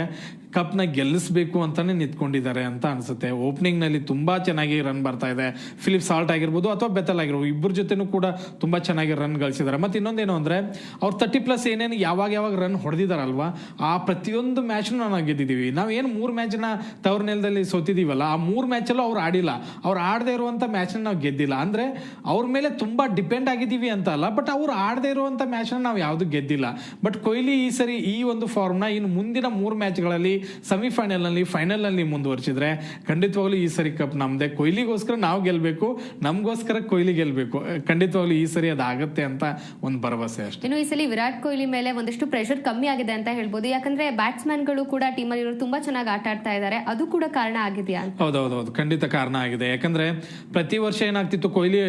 ಕಪ್ನ ಗೆಲ್ಲಿಸಬೇಕು ಅಂತಾನೆ ನಿಂತ್ಕೊಂಡಿದ್ದಾರೆ ಅಂತ ಅನ್ಸುತ್ತೆ. ಓಪನಿಂಗ್ನಲ್ಲಿ ತುಂಬಾ ಚೆನ್ನಾಗಿ ರನ್ ಬರ್ತಾ ಇದೆ. ಫಿಲಿಪ್ ಸಾಲ್ಟ್ ಆಗಿರ್ಬೋದು ಅಥವಾ ಬೆತಲ್ ಆಗಿರ್ಬೋದು, ಇಬ್ಬರ ಜೊತೆನೂ ಕೂಡ ತುಂಬಾ ಚೆನ್ನಾಗಿ ರನ್ ಗಳಿಸಿದ್ದಾರೆ. ಮತ್ತೆ ಇನ್ನೊಂದೇನು ಅಂದ್ರೆ, ಅವ್ರು ತರ್ಟಿ ಪ್ಲಸ್ ಏನೇನು ಯಾವಾಗ ಯಾವಾಗ ರನ್ ಹೊಡೆದಿದಾರಲ್ವಾ, ಆ ಪ್ರತಿಯೊಂದು ಮ್ಯಾಚ್ನು ನಾವು ಗೆದ್ದಿದ್ದೀವಿ ನಾವು ಏನು ಮೂರು ಮ್ಯಾಚ್ನ ತವ್ರ ನೆಲದಲ್ಲಿ ಸೋತಿದೀವಲ್ಲ, ಆ ಮೂರು ಮ್ಯಾಚಲ್ಲೂ ಅವ್ರು ಆಡಿಲ್ಲ. ಅವ್ರು ಆಡದೇ ಇರುವಂತ ಮ್ಯಾಚ್ನ ನಾವು ಗೆದ್ದಿಲ್ಲ. ಅಂದ್ರೆ, ಅವ್ರ ಮೇಲೆ ತುಂಬಾ ಡಿಪೆಂಡ್ ಆಗಿದ್ದೀವಿ ಅಂತ ಅಲ್ಲ, ಬಟ್ ಅವ್ರು ಆಡದೇ ಇರುವಂತ ಮ್ಯಾಚ್ನ ನಾವು ಯಾವುದು ಗೆದ್ದಿಲ್ಲ. ಬಟ್ ಕೊಹ್ಲಿ ಈ ಸರಿ ಈ ಒಂದು ಫಾರ್ಮ್ನ ಇನ್ನು ಮುಂದಿನ ಮೂರು ಮ್ಯಾಚ್ಗಳಲ್ಲಿ ಸೆಮಿಫೈನಲ್ ಫೈನಲ್ನಲ್ಲಿ ಫೈನಲ್ನಲ್ಲಿ ಮುಂದುವರಿಸಿದ್ರೆ ಖಂಡಿತವಾಗ್ಲೂ ಈ ಸರಿ ಕಪ್ ನಮ್ದೆ. ಕೊಹ್ಲಿಗೋಸ್ಕರ ನಾವು ಗೆಲ್ಬೇಕು ನಮಗೋಸ್ಕರ ಕೊಹ್ಲಿ ಗೆಲ್ಬೇಕು. ಖಂಡಿತವಾಗ್ಲೂ ಈ ಸರಿ ಅದಾಗತ್ತೆ ಅಂತ ಒಂದು ಭರವಸೆ ಅಷ್ಟೇ. ಇನ್ನು ಈ ಸಲ ವಿರಾಟ್ ಕೊಹ್ಲಿ ಮೇಲೆ ಒಂದಿಷ್ಟು ಪ್ರೆಷರ್ ಕಮ್ಮಿ ಆಗಿದೆ ಅಂತ ಹೇಳ್ಬೋದು. ಯಾಕಂದ್ರೆ ಬ್ಯಾಟ್ಸ್ಮನ್ಗಳು ಕೂಡ ಟೀಮಲ್ಲಿ ಇವರು ತುಂಬಾ ಚೆನ್ನಾಗಿ ಆಟ ಆಡ್ತಾ ಇದ್ದಾರೆ ಅದು ಕೂಡ ಕಾರಣ ಆಗಿದೆಯಾ ಹೌದೌದೌದು ಖಂಡಿತ ಕಾರಣ ಆಗಿದೆ. ಯಾಕಂದ್ರೆ ಪ್ರತಿ ವರ್ಷ ಏನಾಗ್ತಿತ್ತು ಕೊಹ್ಲಿ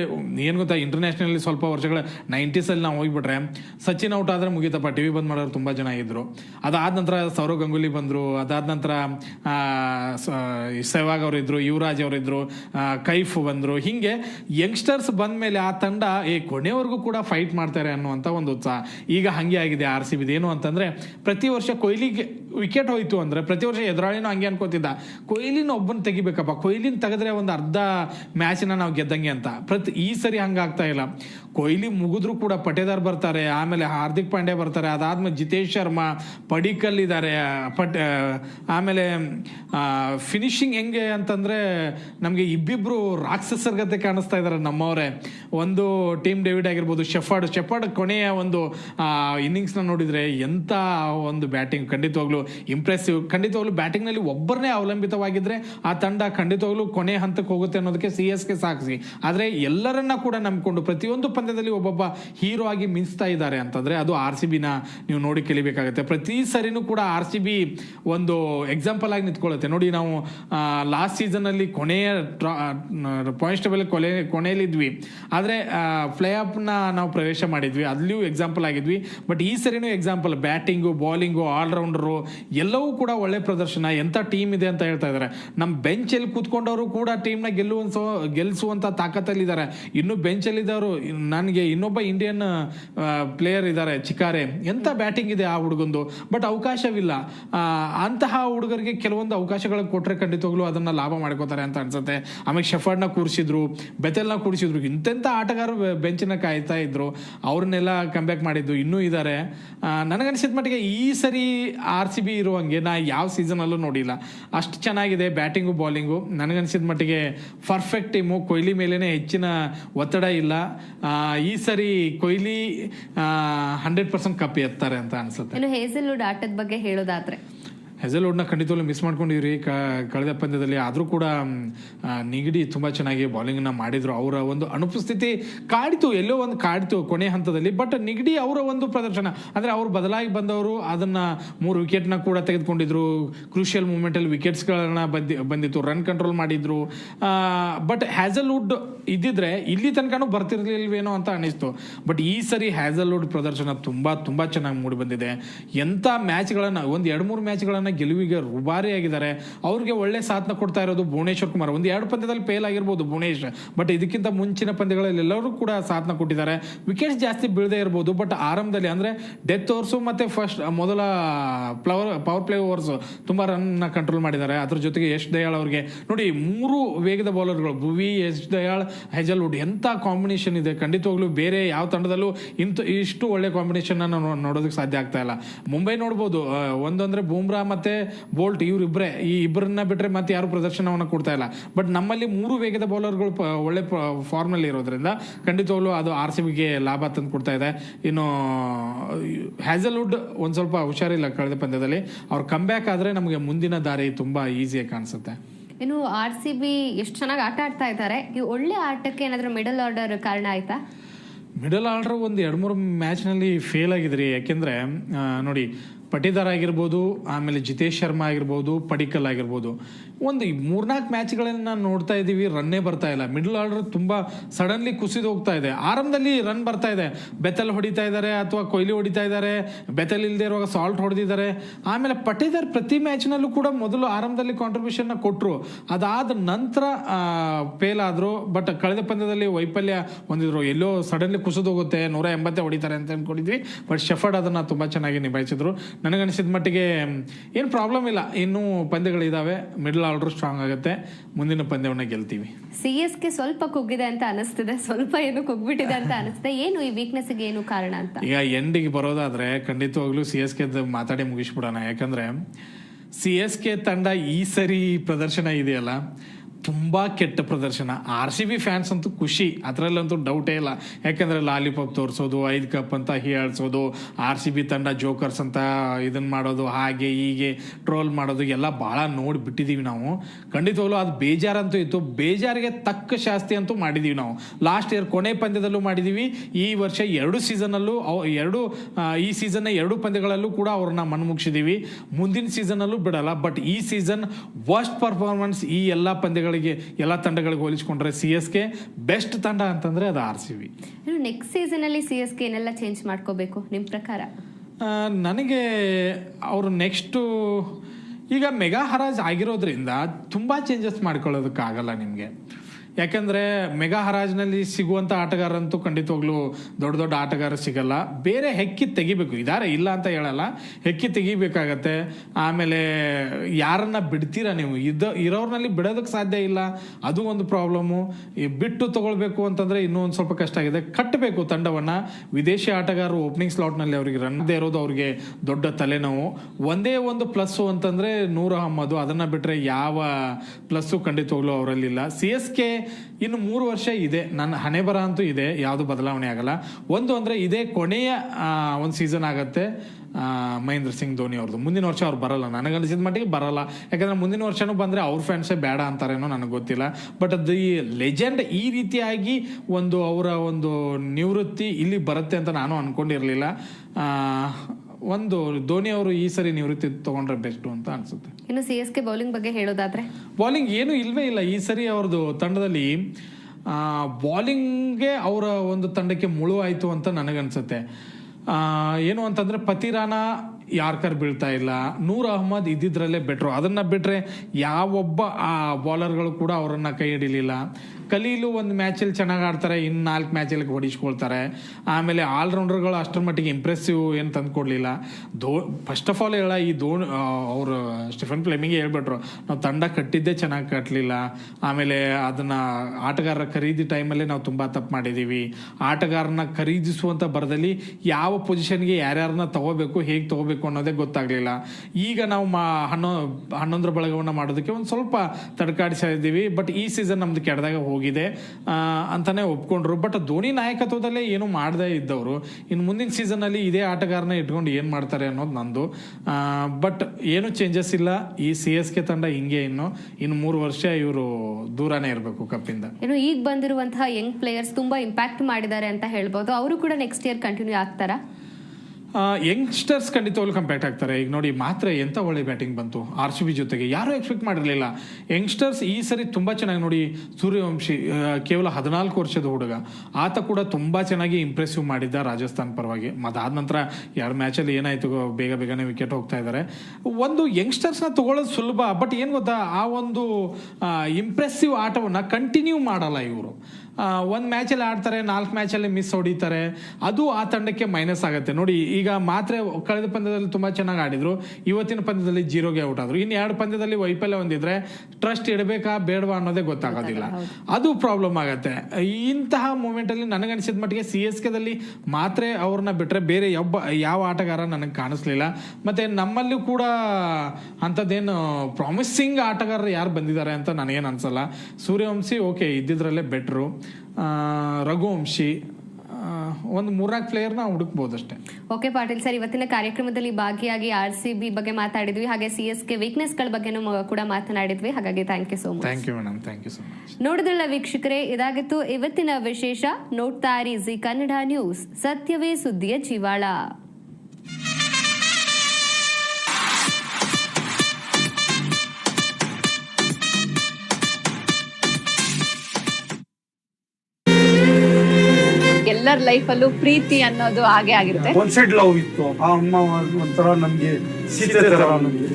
ಏನ್ ಗೊತ್ತಾ ಇಂಟರ್ನ್ಯಾಷನಲ್ ಸ್ವಲ್ಪ ವರ್ಷಗಳ ನೈಂಟೀಸ್ ಅಲ್ಲಿ ನಾವು ಹೋಗ್ಬಿಟ್ರೆ ಸಚಿನ್ ಔಟ್ ಆದ್ರೆ ಮುಗಿತಪ್ಪ. ಟಿವಿ ಬಂದ್ ಮಾಡೋರು ತುಂಬಾ ಜನ ಇದ್ರು. ಅದಾದ ನಂತರ ಸೌರವ್ ಗಂಗೂಲಿ ಬಂದ್ರು ಅದಾದ ನಂತರ ಸೆಹ್ವಾಗ್ ಅವರು ಇದ್ರು ಯುವರಾಜ್ ಅವರು ಇದ್ರು ಕೈಫ್ ಬಂದ್ರು. ಹಿಂಗೆ ಯಂಗ್ಸ್ಟರ್ಸ್ ಬಂದ ಮೇಲೆ ಆ ತಂಡ, ಏ, ಕೊನೆವರೆಗೂ ಕೂಡ ಫೈಟ್ ಮಾಡ್ತಾರೆ ಅನ್ನುವಂತ ಒಂದು ಉತ್ಸಾಹ. ಈಗ ಹಂಗೆ ಆಗಿದೆ ಆರ್ ಸಿ ಏನು ಅಂತಂದ್ರೆ, ಪ್ರತಿ ವರ್ಷ ಕೊಹ್ಲಿಗೆ ವಿಕೆಟ್ ಹೋಯ್ತು ಅಂದ್ರೆ, ಪ್ರತಿ ವರ್ಷ ಎದುರಾಳಿನೂ ಹಂಗೆ ಅನ್ಕೋತಿದ್ದ. ಕೊಹ್ಲಿನ ಒಬ್ಬನ ತೆಗಿಬೇಕಪ್ಪ. ಕೊಹ್ಲಿನ ತೆಗೆದ್ರೆ ಒಂದು ಅರ್ಧ ಮ್ಯಾಚ್ನ ನಾವು ಗೆದ್ದಂಗೆ ಅಂತ. ಪ್ರತಿ, ಈ ಸರಿ ಹಂಗಾಗ್ತಾ ಇಲ್ಲ. ಕೊಹ್ಲಿ ಮುಗಿದ್ರು ಕೂಡ ಪಟೇದಾರ್ ಬರ್ತಾರೆ, ಆಮೇಲೆ ಹಾರ್ದಿಕ್ ಪಾಂಡ್ಯ ಬರ್ತಾರೆ, ಅದಾದ್ಮೇಲೆ ಜಿತೇಶ್ ಶರ್ಮಾ ಪಡಿಕಲ್ ಇದ್ದಾರೆ ಪಟ್ ಆಮೇಲೆ ಫಿನಿಶಿಂಗ್ ಹೆಂಗೆ ಅಂತಂದ್ರೆ ನಮಗೆ ಇಬ್ಬಿಬ್ರು ರಾಕ್ಷಸರ್ಗತೆ ಕಾಣಿಸ್ತಾ ಇದ್ದಾರೆ ನಮ್ಮವರೇ. ಒಂದು ಟೀಮ್ ಡೇವಿಡ್ ಆಗಿರ್ಬೋದು ಶೆಫರ್ಡ್ ಶೆಫರ್ಡ್ ಕೊನೆಯ ಒಂದು ಇನ್ನಿಂಗ್ಸ್ನ ನೋಡಿದ್ರೆ ಎಂತ ಒಂದು ಬ್ಯಾಟಿಂಗ್ ಖಂಡಿತವಾಗ್ಲೂ ಇಂಪ್ರೆಸಿವ್ ಖಂಡಿತವಾಗ್ಲೂ ಬ್ಯಾಟಿಂಗ್ನಲ್ಲಿ ಒಬ್ಬರನ್ನೇ ಅವಲಂಬಿತವಾಗಿದ್ರೆ ಆ ತಂಡ ಖಂಡಿತವಾಗ್ಲೂ ಕೊನೆ ಹಂತಕ್ಕೆ ಹೋಗುತ್ತೆ ಅನ್ನೋದಕ್ಕೆ ಸಿ ಎಸ್ ಕೆ ಸಾಕ್ಷಿ ಆದರೆ ಎಲ್ಲರನ್ನ ಕೂಡ ನಂಬಿಕೊಂಡು ಪ್ರತಿಯೊಂದು ಪಂದ್ಯದಲ್ಲಿ ಒಬ್ಬೊಬ್ಬ ಹೀರೋ ಆಗಿ ಮಿಂಚ್ತಾ ಇದ್ದಾರೆ ಅಂತಂದ್ರೆ ಅದು ಆರ್ ಸಿ ಬಿನ ನೀವು ನೋಡಿ ಕಲಿಬೇಕಾಗುತ್ತೆ ಪ್ರತಿ ಸರಿನೂ ಕೂಡ ಆರ್ ಸಿ ಬಿ ಒಂದು ಎಕ್ಸಾಂಪಲ್ ಆಗಿ ನಿಂತ್ಕೊಳ್ಳುತ್ತೆ. ನೋಡಿ ನಾವು ಲಾಸ್ಟ್ ಸೀಸನಲ್ಲಿ ಕೊನೆಯ ಪಾಯಿಂಟ್ ಟೇಬಲ್ ಕೊನೆ ಕೊನೆಯಲ್ಲಿದ್ವಿ. ಆದರೆ ಪ್ಲೇ ಆಫ್ನ ನಾವು ಪ್ರವೇಶ ಮಾಡಿದ್ವಿ. ಅಲ್ಲಿಯೂ ಎಕ್ಸಾಂಪಲ್ ಆಗಿದ್ವಿ. ಬಟ್ ಈ ಸರಿನೂ ಎಕ್ಸಾಂಪಲ್ ಬ್ಯಾಟಿಂಗು ಬೌಲಿಂಗು ಆಲ್ರೌಂಡರು ಎಲ್ಲವೂ ಕೂಡ ಒಳ್ಳೆ ಪ್ರದರ್ಶನ. ಎಂಥ ಟೀಮ್ ಇದೆ ಅಂತ ಹೇಳ್ತಾ ಇದ್ದಾರೆ. ನಮ್ಮ ಬೆಂಚಲ್ಲಿ ಕೂತ್ಕೊಂಡವರು ಕೂಡ ಟೀಮ್ನ ಗೆಲ್ಲುವಂತ ಗೆಲ್ಲಿಸುವಂಥ ತಾಕತ್ತಲ್ಲಿದ್ದಾರೆ. ಇನ್ನು ಬೆಂಚಲ್ಲಿದ್ದವರು ನನಗೆ ಇನ್ನೊಬ್ಬ ಇಂಡಿಯನ್ ಪ್ಲೇಯರ್ ಇದ್ದಾರೆ ಚಿಕಾರೆ ಎಂಥ ಬ್ಯಾಟಿಂಗ್ ಇದೆ ಆ ಹುಡುಗಂದು? ಬಟ್ ಅವಕಾಶವಿಲ್ಲ. ಅಂತಹ ಹುಡುಗರಿಗೆ ಕೆಲವೊಂದು ಅವಕಾಶಗಳು ಕೊಟ್ಟರೆ ಖಂಡಿತವಾಗ್ಲೂ ಅದನ್ನ ಲಾಭ ಮಾಡ್ಕೋತಾರೆ ಅಂತ ಅನ್ಸುತ್ತೆ. ಆಮೇಲೆ ಶೆಫರ್ಡ್ನ ಕೂರಿಸಿದ್ರು ಬೆತೆಲ್ನ ಕೂರಿಸಿದ್ರು ಇಂತೆಂಥ ಆಟಗಾರರು ಬೆಂಚಿನ ಕಾಯ್ತಾ ಇದ್ರು, ಅವ್ರನ್ನೆಲ್ಲ ಕಂಬ್ಯಾಕ್ ಮಾಡಿದ್ದು ಇನ್ನೂ ಇದ್ದಾರೆ ನನಗನ್ಸಿದ ಮಟ್ಟಿಗೆ ಈ ಸರಿ ಆರ್ ಸಿ ಬಿ ಇರುವಂಗೆ ನಾ ಯಾವ ಸೀಸನಲ್ಲೂ ನೋಡಿಲ್ಲ. ಅಷ್ಟು ಚೆನ್ನಾಗಿದೆ ಬ್ಯಾಟಿಂಗು ಬೌಲಿಂಗು ನನಗನ್ಸಿದ ಮಟ್ಟಿಗೆ ಪರ್ಫೆಕ್ಟ್ ಟೀಮು ಕೊಹ್ಲಿ ಮೇಲೇ ಹೆಚ್ಚಿನ ಒತ್ತಡ ಇಲ್ಲ. ಈ ಸರಿ ಕೊಹ್ಲಿ ಹಂಡ್ರೆಡ್ ಪರ್ಸೆಂಟ್ ಕಪ್ ಎತ್ತಾರೆ ಅಂತ ಅನ್ಸುತ್ತೆ. ಹೇಸಲ್ವುಡ್ ಆಟದ ಬಗ್ಗೆ ಹೇಳೋದಾದ್ರೆ. ಹೆಸಲ್ವುಡ್ನ ಖಂಡಿತವಾಗ್ಲೂ ಮಿಸ್ ಮಾಡ್ಕೊಂಡಿವ್ರಿ ಕಳೆದ ಪಂದ್ಯದಲ್ಲಿ ಆದರೂ ಕೂಡ ನಿಗಡಿ ತುಂಬ ಚೆನ್ನಾಗಿ ಬೌಲಿಂಗ್ನ ಮಾಡಿದ್ರು. ಅವರ ಒಂದು ಅನುಪಸ್ಥಿತಿ ಕಾಡಿತು, ಎಲ್ಲೋ ಒಂದು ಕಾಡಿತು ಕೊನೆ ಹಂತದಲ್ಲಿ. ಬಟ್ ನಿಗಡಿ ಅವರ ಒಂದು ಪ್ರದರ್ಶನ. ಅಂದರೆ ಅವರು ಬದಲಾಗಿ ಬಂದವರು ಅದನ್ನ ಮೂರು ವಿಕೆಟ್ನ ಕೂಡ ತೆಗೆದುಕೊಂಡಿದ್ರು. ಕ್ರೂಷಿಯಲ್ ಮೂಮೆಂಟಲ್ಲಿ ವಿಕೆಟ್ಸ್ಗಳನ್ನ ಬಂದಿ, ಬಂದಿತ್ತು. ರನ್ ಕಂಟ್ರೋಲ್ ಮಾಡಿದ್ರು. ಬಟ್ ಹ್ಯಾಸಲ್ವುಡ್ ಇದ್ದಿದ್ರೆ ಇಲ್ಲಿ ತನಕನೂ ಬರ್ತಿರ್ಲಿಲ್ವೇನೋ ಅಂತ ಅನಿಸ್ತು ಬಟ್ ಈ ಸರಿ ಹ್ಯಾಸಲ್ವುಡ್ ಪ್ರದರ್ಶನ ತುಂಬ ತುಂಬ ಚೆನ್ನಾಗಿ ಮೂಡಿ ಬಂದಿದೆ. ಎಂಥ ಮ್ಯಾಚ್ಗಳನ್ನು ಒಂದು ಎರಡು, ಮೂರು ಮ್ಯಾಚ್ಗಳನ್ನು ಗೆಲುವಿಗೆ ರುಬಾರಿಯಾಗಿದ್ದಾರೆ. ಅವ್ರಿಗೆ ಒಳ್ಳೆ ಸಾಧನ ಕೊಡ್ತಾ ಇರೋದು ಭುವನೇಶ್ವರ್ ಕುಮಾರ್. ಒಂದು ಎರಡು ಪಂದ್ಯದಲ್ಲಿ ಫೇಲ್ ಆಗಿರ್ಬೋದು ಭುವನೇಶ್. ಬಟ್ ಇದಕ್ಕಿಂತ ಮುಂಚಿನ ಪಂದ್ಯಗಳಲ್ಲಿ ಎಲ್ಲರೂ ಕೂಡ ಸಾಧನ ಕೊಟ್ಟಿದ್ದಾರೆ. ವಿಕೆಟ್ಸ್ ಜಾಸ್ತಿ ಬೀಳದೇ ಇರ್ಬೋದು ಬಟ್ ಆರಂಭದಲ್ಲಿ ಅಂದರೆ ಡೆತ್ ಓವರ್ಸು ಮತ್ತು ಫಸ್ಟ್ ಮೊದಲ ಪ್ಲವರ್ ಪವರ್ ಪ್ಲೇ ಓವರ್ಸು ತುಂಬ ರನ್ನ ಕಂಟ್ರೋಲ್ ಮಾಡಿದ್ದಾರೆ. ಅದ್ರ ಜೊತೆಗೆ ಯಶ್ ದಯಾಳ್ ಅವ್ರಿಗೆ. ನೋಡಿ, ಮೂರು ವೇಗದ ಬೌಲರ್ಗಳು ಭುವಿ, ಯಶ್ ದಯಾಳ್, ಹೆಜಲ್ವುಡ್ ಎಂಥ ಕಾಂಬಿನೇಷನ್ ಇದೆ. ಖಂಡಿತವಾಗ್ಲೂ ಬೇರೆ ಯಾವ ತಂಡದಲ್ಲೂ ಇಂಥ ಇಷ್ಟು ಒಳ್ಳೆ ಕಾಂಬಿನೇಷನ್ ನೋಡೋದಕ್ಕೆ ಸಾಧ್ಯ ಆಗ್ತಾ ಇಲ್ಲ. ಮುಂಬೈ ನೋಡ್ಬೋದು ಒಂದಂದ್ರೆ ಬೂಮ್ರಾ ಮತ್ತೆ ಬೋಲ್ಟ್ ಇವರಿಬ್ಬರೇ ಈ ಇಬ್ಬರನ್ನ ಬಿಟ್ಟರೆ ಮತ್ತೆ ಯಾರು ಪ್ರದರ್ಶನವನ್ನು ಕೊಡ್ತಾ ಇಲ್ಲ. ಬಟ್ ನಮ್ಮಲ್ಲಿ ಮೂರು ವೇಗದ ಬೌಲರ್ಗಳು ಒಳ್ಳೆ ಫಾರ್ಮಲ್ಲಿ ಇರೋದ್ರಿಂದ ಖಂಡಿತವಾಗ್ಲೂ ಅದು ಆರ್ ಸಿ ಬಿಗೆ ಲಾಭ ತಂದು ಕೊಡ್ತಾ ಇದೆ. ಇನ್ನು ಹ್ಯಾಸಲ್ವುಡ್ ಒಂದು ಸ್ವಲ್ಪ ಹುಷಾರಿಲ್ಲ ಕಳೆದ ಪಂದ್ಯದಲ್ಲಿ. ಅವ್ರು ಕಮ್ಬ್ಯಾಕ್ ಆದರೆ ನಮಗೆ ಮುಂದಿನ ದಾರಿ ತುಂಬ ಈಸಿಯಾಗಿ ಕಾಣಿಸುತ್ತೆ. ಇನ್ನು ಆರ್ ಸಿ ಬಿ ಎಷ್ಟು ಚೆನ್ನಾಗಿ ಆಟ ಆಡ್ತಾ ಇದ್ದಾರೆ. ಈ ಒಳ್ಳೆ ಆಟಕ್ಕೆ ಏನಾದರೂ ಮಿಡಲ್ ಆರ್ಡರ್ ಕಾರಣ ಆಯ್ತಾ? ಮಿಡಲ್ ಆರ್ಡರ್ ಒಂದು ಎರಡು ಮೂರು ಮ್ಯಾಚ್ನಲ್ಲಿ ಫೇಲ್ ಆಗಿದ್ರಿ. ಯಾಕೆಂದರೆ ನೋಡಿ ಪಟಿದಾರ್ ಆಗಿರ್ಬೋದು, ಆಮೇಲೆ ಜಿತೇಶ್ ಶರ್ಮಾ ಆಗಿರ್ಬೋದು, ಪಡಿಕಲ್ ಆಗಿರ್ಬೋದು. ಒಂದು ಮೂರ್ನಾಲ್ಕು ಮ್ಯಾಚ್ಗಳನ್ನ ನೋಡ್ತಾ ಇದ್ದೀವಿ ರನ್ನೇ ಬರ್ತಾ ಇಲ್ಲ. ಮಿಡಲ್ ಆರ್ಡರ್ ತುಂಬ ಸಡನ್ಲಿ ಕುಸಿದು ಹೋಗ್ತಾ ಇದೆ. ಆರಂಭದಲ್ಲಿ ರನ್ ಬರ್ತಾ ಇದೆ. ಬೆತ್ತಲ್ ಹೊಡಿತಾ ಇದ್ದಾರೆ ಅಥವಾ ಕೊಹ್ಲಿ ಹೊಡಿತಾ ಇದ್ದಾರೆ ಬೆತ್ತಲ್ ಇಲ್ಲದೆ ಇರುವಾಗ ಸಾಲ್ಟ್ ಹೊಡೆದಿದ್ದಾರೆ. ಆಮೇಲೆ ಪಟೇದಾರ್ ಪ್ರತಿ ಮ್ಯಾಚ್ನಲ್ಲೂ ಕೂಡ ಮೊದಲು ಆರಂಭದಲ್ಲಿ ಕಾಂಟ್ರಿಬ್ಯೂಷನ್ನ ಕೊಟ್ಟರು ಅದಾದ ನಂತರ ಫೇಲ್ ಆದರು. ಬಟ್ ಕಳೆದ ಪಂದ್ಯದಲ್ಲಿ ವೈಫಲ್ಯ ಹೊಂದಿದ್ರು. ಎಲ್ಲೋ ಸಡನ್ಲಿ ಕುಸಿದು ಹೋಗುತ್ತೆ, ನೂರ ಎಂಬತ್ತೇ ಹೊಡಿತಾರೆ ಅಂತ ಅಂದ್ಕೊಂಡಿದ್ವಿ ಬಟ್ ಶೆಫರ್ಡ್ ಅದನ್ನು ತುಂಬ ಚೆನ್ನಾಗಿ ನಿಭಾಯಿಸಿದ್ರು. ನನಗನ್ಸಿದ ಮಟ್ಟಿಗೆ ಏನು ಪ್ರಾಬ್ಲಮ್ ಇಲ್ಲ. ಇನ್ನೂ ಪಂದ್ಯಗಳಿದ್ದಾವೆ ಮಿಡಲ್ ಆರ್ಡರ್ ಸ್ಟ್ರಾಂಗ್ ಆಗುತ್ತೆ. ಮುಂದಿನ ಪಂದ್ಯವನ್ನು ಗೆಲ್ತೀವಿ. ಸಿ ಎಸ್ ಕೆ ಸ್ವಲ್ಪ ಕುಗ್ಗಿದೆ ಅಂತ ಅನಿಸ್ತಿದೆ. ಸ್ವಲ್ಪ ಏನು ಕುಗ್ಬಿಟ್ಟಿದೆ ಅಂತ ಅನಿಸ್ತಿದೆ. ಏನು ಈ ವೀಕ್ನೆಸ್ಗೆ ಏನು ಕಾರಣ ಅಂತ? ಈಗ ಎಂಡಿಗೆ ಬರೋದಾದ್ರೆ ಖಂಡಿತವಾಗ್ಲೂ ಸಿ ಎಸ್ ಕೆ ಮಾತಾಡಿ ಮುಗಿಸ್ಬಿಡೋಣ. ಯಾಕಂದ್ರೆ ಸಿ ಎಸ್ ಕೆ ತಂಡ ಈ ಸರಿ ಪ್ರದರ್ಶನ ಇದೆಯಲ್ಲ ತುಂಬ ಕೆಟ್ಟ ಪ್ರದರ್ಶನ. ಆರ್ ಸಿ ಬಿ ಫ್ಯಾನ್ಸ್ ಅಂತೂ ಖುಷಿ. ಅದರಲ್ಲಂತೂ ಡೌಟೇ ಇಲ್ಲ. ಯಾಕಂದರೆ ಲಾಲಿಪಾಪ್ ತೋರಿಸೋದು, ಐದು ಕಪ್ ಅಂತ ಹೀಯಾಡ್ಸೋದು ಆರ್ ಸಿ ಬಿ ತಂಡ ಜೋಕರ್ಸ್ ಅಂತ ಇದನ್ನು ಮಾಡೋದು, ಹಾಗೆ ಹೀಗೆ ಟ್ರೋಲ್ ಮಾಡೋದು, ಎಲ್ಲ ಭಾಳ ನೋಡಿಬಿಟ್ಟಿದ್ದೀವಿ ನಾವು. ಖಂಡಿತವಾಗ್ಲೂ ಅದು ಬೇಜಾರಂತೂ ಇತ್ತು. ಬೇಜಾರಿಗೆ ತಕ್ಕ ಶಾಸ್ತಿ ಅಂತೂ ಮಾಡಿದ್ದೀವಿ ನಾವು. ಲಾಸ್ಟ್ ಇಯರ್ ಕೊನೆ ಪಂದ್ಯದಲ್ಲೂ ಮಾಡಿದ್ದೀವಿ ಈ ವರ್ಷ ಎರಡು ಸೀಸನಲ್ಲೂ ಎರಡು ಈ ಸೀಸನ್ನ ಎರಡು ಪಂದ್ಯಗಳಲ್ಲೂ ಕೂಡ ಅವ್ರನ್ನ ಮನ್ಮುಗ್ಸಿದ್ದೀವಿ ಮುಂದಿನ ಸೀಸನಲ್ಲೂ ಬಿಡಲ್ಲ. ಬಟ್ ಈ ಸೀಸನ್ ವರ್ಸ್ಟ್ ಪರ್ಫಾರ್ಮೆನ್ಸ್ ಈ ಎಲ್ಲ ಪಂದ್ಯಗಳಿಗೆ ಎಲ್ಲ ತಂಡಗಳಿಗೆ ಹೋಲಿಸ್ಕೊಂಡ್ರೆ ಸಿ ಎಸ್ ಕೆ ಬೆಸ್ಟ್ ತಂಡ ಅಂತಂದ್ರೆ ಅದು R C B. Next season ಅಲ್ಲಿ ಸಿ ಎಸ್ ಕೆ ಏನೆಲ್ಲ ಚೇಂಜ್ ಮಾಡ್ಕೋಬೇಕು ನಿಮ್ ಪ್ರಕಾರ? ನನಗೆ ಅವರು ನೆಕ್ಸ್ಟು ಈಗ ಮೆಗಾ ಹರಾಜ್ ಆಗಿರೋದ್ರಿಂದ ತುಂಬ ಚೇಂಜಸ್ ಮಾಡ್ಕೊಳ್ಳೋದಕ್ಕಾಗಲ್ಲ ನಿಮಗೆ. ಯಾಕಂದರೆ ಮೆಗಾ ಹರಾಜ್ನಲ್ಲಿ ಸಿಗುವಂಥ ಆಟಗಾರಂತೂ ಖಂಡಿತವಾಗ್ಲೂ ದೊಡ್ಡ ದೊಡ್ಡ ಆಟಗಾರ ಸಿಗಲ್ಲ. ಬೇರೆ ಹೆಕ್ಕಿ ತೆಗಿಬೇಕು. ಇದಾರೆ ಇಲ್ಲ ಅಂತ ಹೇಳಲ್ಲ. ಹೆಕ್ಕಿ ತೆಗಿಬೇಕಾಗತ್ತೆ. ಆಮೇಲೆ ಯಾರನ್ನ ಬಿಡ್ತೀರಾ ನೀವು? ಇದ್ದ ಇರೋರ್ನಲ್ಲಿ ಬಿಡೋದಕ್ಕೆ ಸಾಧ್ಯ ಇಲ್ಲ. ಅದು ಒಂದು ಪ್ರಾಬ್ಲಮ್ಮು ಬಿಟ್ಟು ತಗೊಳ್ಬೇಕು ಅಂತಂದರೆ ಇನ್ನೂ ಒಂದು ಸ್ವಲ್ಪ ಕಷ್ಟ ಆಗಿದೆ. ಕಟ್ಟಬೇಕು ತಂಡವನ್ನು. ವಿದೇಶಿ ಆಟಗಾರರು ಓಪನಿಂಗ್ ಸ್ಲಾಟ್ನಲ್ಲಿ ಅವರಿಗೆ ರನ್ದೇ ಇರೋದು ಅವ್ರಿಗೆ ದೊಡ್ಡ ತಲೆನೋವು. ಒಂದೇ ಒಂದು ಪ್ಲಸ್ಸು ಅಂತಂದರೆ ನೂರ ಅಹಮ್ಮದು ಅದನ್ನು ಬಿಟ್ಟರೆ ಯಾವ ಪ್ಲಸ್ಸು ಖಂಡಿತವಾಗ್ಲೂ ಅವರಲ್ಲಿಲ್ಲ. ಸಿ ಎಸ್ ಕೆ ಇನ್ನು ಮೂರು ವರ್ಷ ಇದೆ. ನನ್ನ ಹಣೆ ಬರ ಅಂತೂ ಇದೆ. ಯಾವುದು ಬದಲಾವಣೆ ಆಗಲ್ಲ. ಒಂದು ಅಂದರೆ ಇದೇ ಕೊನೆಯ ಒಂದು ಸೀಸನ್ ಆಗುತ್ತೆ ಮಹೇಂದ್ರ ಸಿಂಗ್ ಧೋನಿ ಅವ್ರದ್ದು ಮುಂದಿನ ವರ್ಷ ಅವ್ರು ಬರಲ್ಲ. ಅನಿಸಿದ ಮಟ್ಟಿಗೆ ಬರಲ್ಲ. ಯಾಕಂದ್ರೆ ಮುಂದಿನ ವರ್ಷನೂ ಬಂದರೆ ಅವ್ರ ಫ್ಯಾನ್ಸೇ ಬೇಡ ಅಂತಾರೇನೋ ನನಗೆ ಗೊತ್ತಿಲ್ಲ. ಬಟ್ ಅದು ಈ ಲೆಜೆಂಡ್ ಈ ರೀತಿಯಾಗಿ ಒಂದು ಅವರ ಒಂದು ನಿವೃತ್ತಿ ಇಲ್ಲಿ ಬರುತ್ತೆ ಅಂತ ನಾನು ಅನ್ಕೊಂಡಿರಲಿಲ್ಲ. ಒಂದು ಧೋನಿ ಅವರು ಈ ಸರಿ ನಿವೃತ್ತಿ ತಗೊಂಡ್ರೆ ಬೆಸ್ಟ್ ಅಂತ ಅನ್ಸುತ್ತೆ. ಇನ್ನು ಸಿ ಎಸ್ ಕೆ ಬೌಲಿಂಗ್ ಬಗ್ಗೆ ಹೇಳೋದಾದ್ರೆ? ಬೌಲಿಂಗ್ ಏನು ಇಲ್ವೇ ಇಲ್ಲ. ಈ ಸರಿ ಅವ್ರದ್ದು ತಂಡದಲ್ಲಿ ಬಾಲಿಂಗ್ಗೆ ಅವರ ಒಂದು ತಂಡಕ್ಕೆ ಮುಳು ಆಯಿತು ಅಂತ ನನಗನ್ಸುತ್ತೆ. ಆ, ಏನು ಅಂತಂದ್ರೆ ಪತಿರಾನ ಯಾರ್ಕರ್ ಬೀಳ್ತಾ ಇಲ್ಲ. ನೂರ್ ಅಹ್ಮದ್ ಇದ್ದಿದ್ರಲ್ಲೇ ಬೆಟ್ರು ಅದನ್ನ ಬಿಟ್ಟರೆ ಯಾವೊಬ್ಬ ಆ ಬಾಲರ್ಗಳು ಕೂಡ ಅವರನ್ನು ಕೈ ಹಿಡಿಲಿಲ್ಲ. ಕಲೀಲು ಒಂದು ಮ್ಯಾಚಲ್ಲಿ ಚೆನ್ನಾಗಿ ಆಡ್ತಾರೆ ಇನ್ನು ನಾಲ್ಕು ಮ್ಯಾಚಲ್ಲಿ ಹೊಡಿಸ್ಕೊಳ್ತಾರೆ ಆಮೇಲೆ ಆಲ್ರೌಂಡರ್ಗಳು ಅಷ್ಟರ ಮಟ್ಟಿಗೆ ಇಂಪ್ರೆಸ್ಸಿವ್ ಏನು ತಂದುಕೊಡ್ಲಿಲ್ಲ ದೋ ಫಸ್ಟ್ ಆಫ್ ಆಲ್ ಹೇಳ, ಈ ದೋಣಿ ಅವರು, ಸ್ಟಿಫನ್ ಫ್ಲೆಮಿಂಗ್ ಹೇಳ್ಬಿಟ್ರು, ನಾವು ತಂಡ ಕಟ್ಟಿದ್ದೇ ಚೆನ್ನಾಗಿ ಕಟ್ಟಲಿಲ್ಲ ಆಮೇಲೆ ಅದನ್ನು ಆಟಗಾರರ ಖರೀದಿ ಟೈಮಲ್ಲೇ ನಾವು ತುಂಬ ತಪ್ಪು ಮಾಡಿದ್ದೀವಿ ಆಟಗಾರನ ಖರೀದಿಸುವಂಥ ಬರದಲ್ಲಿ ಯಾವ ಪೊಸಿಷನ್ಗೆ ಯಾರ್ಯಾರನ್ನ ತಗೋಬೇಕು, ಹೇಗೆ ತಗೋಬೇಕು ಅನ್ನೋದೇ ಗೊತ್ತಾಗಲಿಲ್ಲ. ಈಗ ನಾವು ಮಾ, ಹನ್ನೊ, ಹನ್ನೊಂದರ ಬಳಗವನ್ನು ಮಾಡೋದಕ್ಕೆ ಒಂದು ಸ್ವಲ್ಪ ತಡ್ಕಾಡಿಸ್ತಾ ಇದ್ದೀವಿ ಬಟ್ ಈ ಸೀಸನ್ ನಮ್ದು ಕೆಡದಾಗ ಹೋಗಿದೆ. ಅಂತಲೇ ಒಪ್ಕೊಂಡ್ರು. ಬಟ್ ಧೋನಿ ನಾಯಕತ್ವದಲ್ಲೇ ಏನು ಮಾಡದೇ ಇದ್ದವರು. ಇನ್ನು ಮುಂದಿನ ಸೀಸನಲ್ಲಿ ಇದೇ ಆಟಗಾರನ ಇಟ್ಕೊಂಡು ಏನು ಮಾಡ್ತಾರೆ ಅನ್ನೋದು ನಂದು. ಬಟ್ ಏನು ಚೇಂಜಸ್ ಇಲ್ಲ. ಈ ಸಿ ಎಸ್ ಕೆ ತಂಡ ಹಿಂಗೆ ಇನ್ನು. ಇನ್ನು ಮೂರು ವರ್ಷ ಇವರು ದೂರನೇ ಇರಬೇಕು ಕಪ್ಪಿಂದ ಏನು ಈಗ ಬಂದಿರುವಂತಹ ಯಂಗ್ ಪ್ಲೇಯರ್ಸ್ ತುಂಬಾ ಇಂಪ್ಯಾಕ್ಟ್ ಮಾಡಿದ್ದಾರೆ ಅಂತ ಹೇಳ್ಬೋದು. ಅವರು ಕೂಡ ನೆಕ್ಸ್ಟ್ ಇಯರ್ ಕಂಟಿನ್ಯೂ ಆಗ್ತಾರಾ? ಯಂಗ್ಸ್ಟರ್ಸ್ ಖಂಡಿತವಾಗ್ಲೂ ಕಂಪ್ಯಾಕ್ಟ್ ಆಗ್ತಾರೆ. ಈಗ ನೋಡಿ, ಮಾತ್ರ ಎಂತ ಒಳ್ಳೆ ಬ್ಯಾಟಿಂಗ್ ಬಂತು? ಆರ್ ಸಿ ಬಿ ಜೊತೆಗೆ ಯಾರು ಎಕ್ಸ್ಪೆಕ್ಟ್ ಮಾಡಿರಲಿಲ್ಲ. ಯಂಗ್ಸ್ಟರ್ಸ್ ಈ ಸರಿ ತುಂಬ ಚೆನ್ನಾಗಿ ನೋಡಿ, ಸೂರ್ಯವಂಶಿ ಕೇವಲ ಹದಿನಾಲ್ಕು ವರ್ಷದ ಹುಡುಗ. ಆತ ಕೂಡ ತುಂಬ ಚೆನ್ನಾಗಿ ಇಂಪ್ರೆಸಿವ್ ಮಾಡಿದ್ದ ರಾಜಸ್ಥಾನ್ ಪರವಾಗಿ. ಅದಾದ ನಂತರ ಎರಡು ಮ್ಯಾಚಲ್ಲಿ ಏನಾಯ್ತು ಬೇಗ ಬೇಗನೆ ವಿಕೆಟ್ ಹೋಗ್ತಾ ಇದ್ದಾರೆ ಒಂದು ಯಂಗ್ಸ್ಟರ್ಸ್ನ ತಗೊಳ್ಳೋದು ಸುಲಭ ಬಟ್ ಏನು ಗೊತ್ತಾ, ಆ ಒಂದು ಇಂಪ್ರೆಸಿವ್ ಆಟವನ್ನು ಕಂಟಿನ್ಯೂ ಮಾಡಲ್ಲ ಇವರು. ಒಂದು ಮ್ಯಾಚಲ್ಲಿ ಆಡ್ತಾರೆ ನಾಲ್ಕು ಮ್ಯಾಚಲ್ಲಿ ಮಿಸ್ ಹೊಡಿತಾರೆ. ಅದು ಆ ತಂಡಕ್ಕೆ ಮೈನಸ್ ಆಗುತ್ತೆ. ನೋಡಿ ಈಗ ಮಾತ್ರ ಕಳೆದ ಪಂದ್ಯದಲ್ಲಿ ತುಂಬ ಚೆನ್ನಾಗಿ ಆಡಿದ್ರು. ಇವತ್ತಿನ ಪಂದ್ಯದಲ್ಲಿ ಜೀರೋಗೆ ಔಟ್ ಆದ್ರು. ಇನ್ನು ಎರಡು ಪಂದ್ಯದಲ್ಲಿ ವೈಫಲ್ಯ ಹೊಂದಿದ್ರೆ ಟ್ರಸ್ಟ್ ಇಡಬೇಕಾ ಬೇಡವಾ ಅನ್ನೋದೇ ಗೊತ್ತಾಗೋದಿಲ್ಲ. ಅದು ಪ್ರಾಬ್ಲಮ್ ಆಗುತ್ತೆ. ಇಂತಹ ಮೂಮೆಂಟಲ್ಲಿ ನನಗನ್ಸಿದ ಮಟ್ಟಿಗೆ ಸಿ ಎಸ್ ಕೆದಲ್ಲಿ ಮಾತ್ರ ಅವ್ರನ್ನ ಬಿಟ್ಟರೆ ಬೇರೆ ಯಾವ ಯಾವ ಆಟಗಾರ ನನಗೆ ಕಾಣಿಸ್ಲಿಲ್ಲ. ಮತ್ತೆ ನಮ್ಮಲ್ಲೂ ಕೂಡ ಅಂಥದ್ದೇನು ಪ್ರಾಮಿಸಿಂಗ್ ಆಟಗಾರರು ಯಾರು ಬಂದಿದ್ದಾರೆ ಅಂತ ನನಗೇನು ಅನ್ಸಲ್ಲ. ಸೂರ್ಯವಂಶಿ ಓಕೆ ಇದ್ದಿದ್ರಲ್ಲೇ ಬೆಟ್ರು ರಘುವಂಶಿ ಒಂದು ಮೂರ್ನಾಲ್ಕು ಪ್ಲೇಯರ್ನ ಹುಡುಕ್ಬೋದು ಅಷ್ಟೇ. ಓಕೆ ಪಾಟೀಲ್ ಸರ್ ಇವತ್ತಿನ ಕಾರ್ಯಕ್ರಮದಲ್ಲಿ ಭಾಗಿಯಾಗಿ ಆರ್ ಸಿ ಬಿ ಬಗ್ಗೆ ಮಾತಾಡಿದ್ವಿ ಹಾಗೆ ಸಿ ಎಸ್ ಕೆ ವೀಕ್ನೆಸ್ಗಳ ಬಗ್ಗೆನೂ ಕೂಡ ಮಾತನಾಡಿದ್ವಿ ಹಾಗಾಗಿ thank you so much thank you madam thank you so much ನೋಡಿದ್ರಲ್ಲ ವೀಕ್ಷಕರೇ ಇದಾಗಿತ್ತು ಇವತ್ತಿನ ವಿಶೇಷ ನೋಡ್ತಾ ಇರಿ ಜಿ ಕನ್ನಡ ನ್ಯೂಸ್ ಸತ್ಯವೇ ಸುದ್ದಿಯ ಜೀವಾಳ. ಎಲ್ಲರ ಲೈಫಲ್ಲೂ ಪ್ರೀತಿ ಅನ್ನೋದು ಹಾಗೆ ಆಗಿರುತ್ತೆ. ಒನ್ ಸೈಡ್ ಲವ್ ಇತ್ತು. ಆ ಅಮ್ಮ ಒಂಥರ ನಮ್ಗೆ ಸೀತೆ ತರ ನಮ್ಗೆ.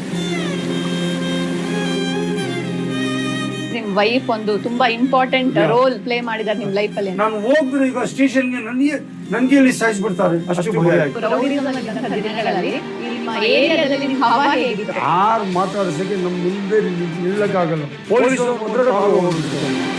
ನಿಮ್ ವೈಫ್ ಒಂದು ತುಂಬಾ ಇಂಪಾರ್ಟೆಂಟ್ ರೋಲ್ ಪ್ಲೇ ಮಾಡಿದಾರೆ ನಿಮ್ ಲೈಫ್ ಅಲ್ಲಿ. ನಾನು ಹೋಗ್ಬಿಡು ಈಗ ಸ್ಟೇಷನ್ಗೆ ನನಗೆ ನನಗೆ ಇಲ್ಲಿ ಸಾಯಿಸ್ಬಿಡ್ತಾರೆ ಅಷ್ಟು ಭಯ. ಆಯ್ತು ರೌಡಿಸಂನಂತಹ ದಿನಗಳಲ್ಲಿ ನಿಮ್ಮ ಏರಿಯಾದಲ್ಲಿ ನಿಮ್ಮ ಹವಾ ಹೇಗಿತ್ತು? ಯಾರು ಮಾತಾಡಿಸಕ್ಕೆ ನಮ್ಮ ಮುಂದೆ ನಿಲ್ಲಕ್ಕಾಗಲ್ಲ. ಪೊಲೀಸರು ಹೋಗ್ಬಿಡ್ತಾರೆ.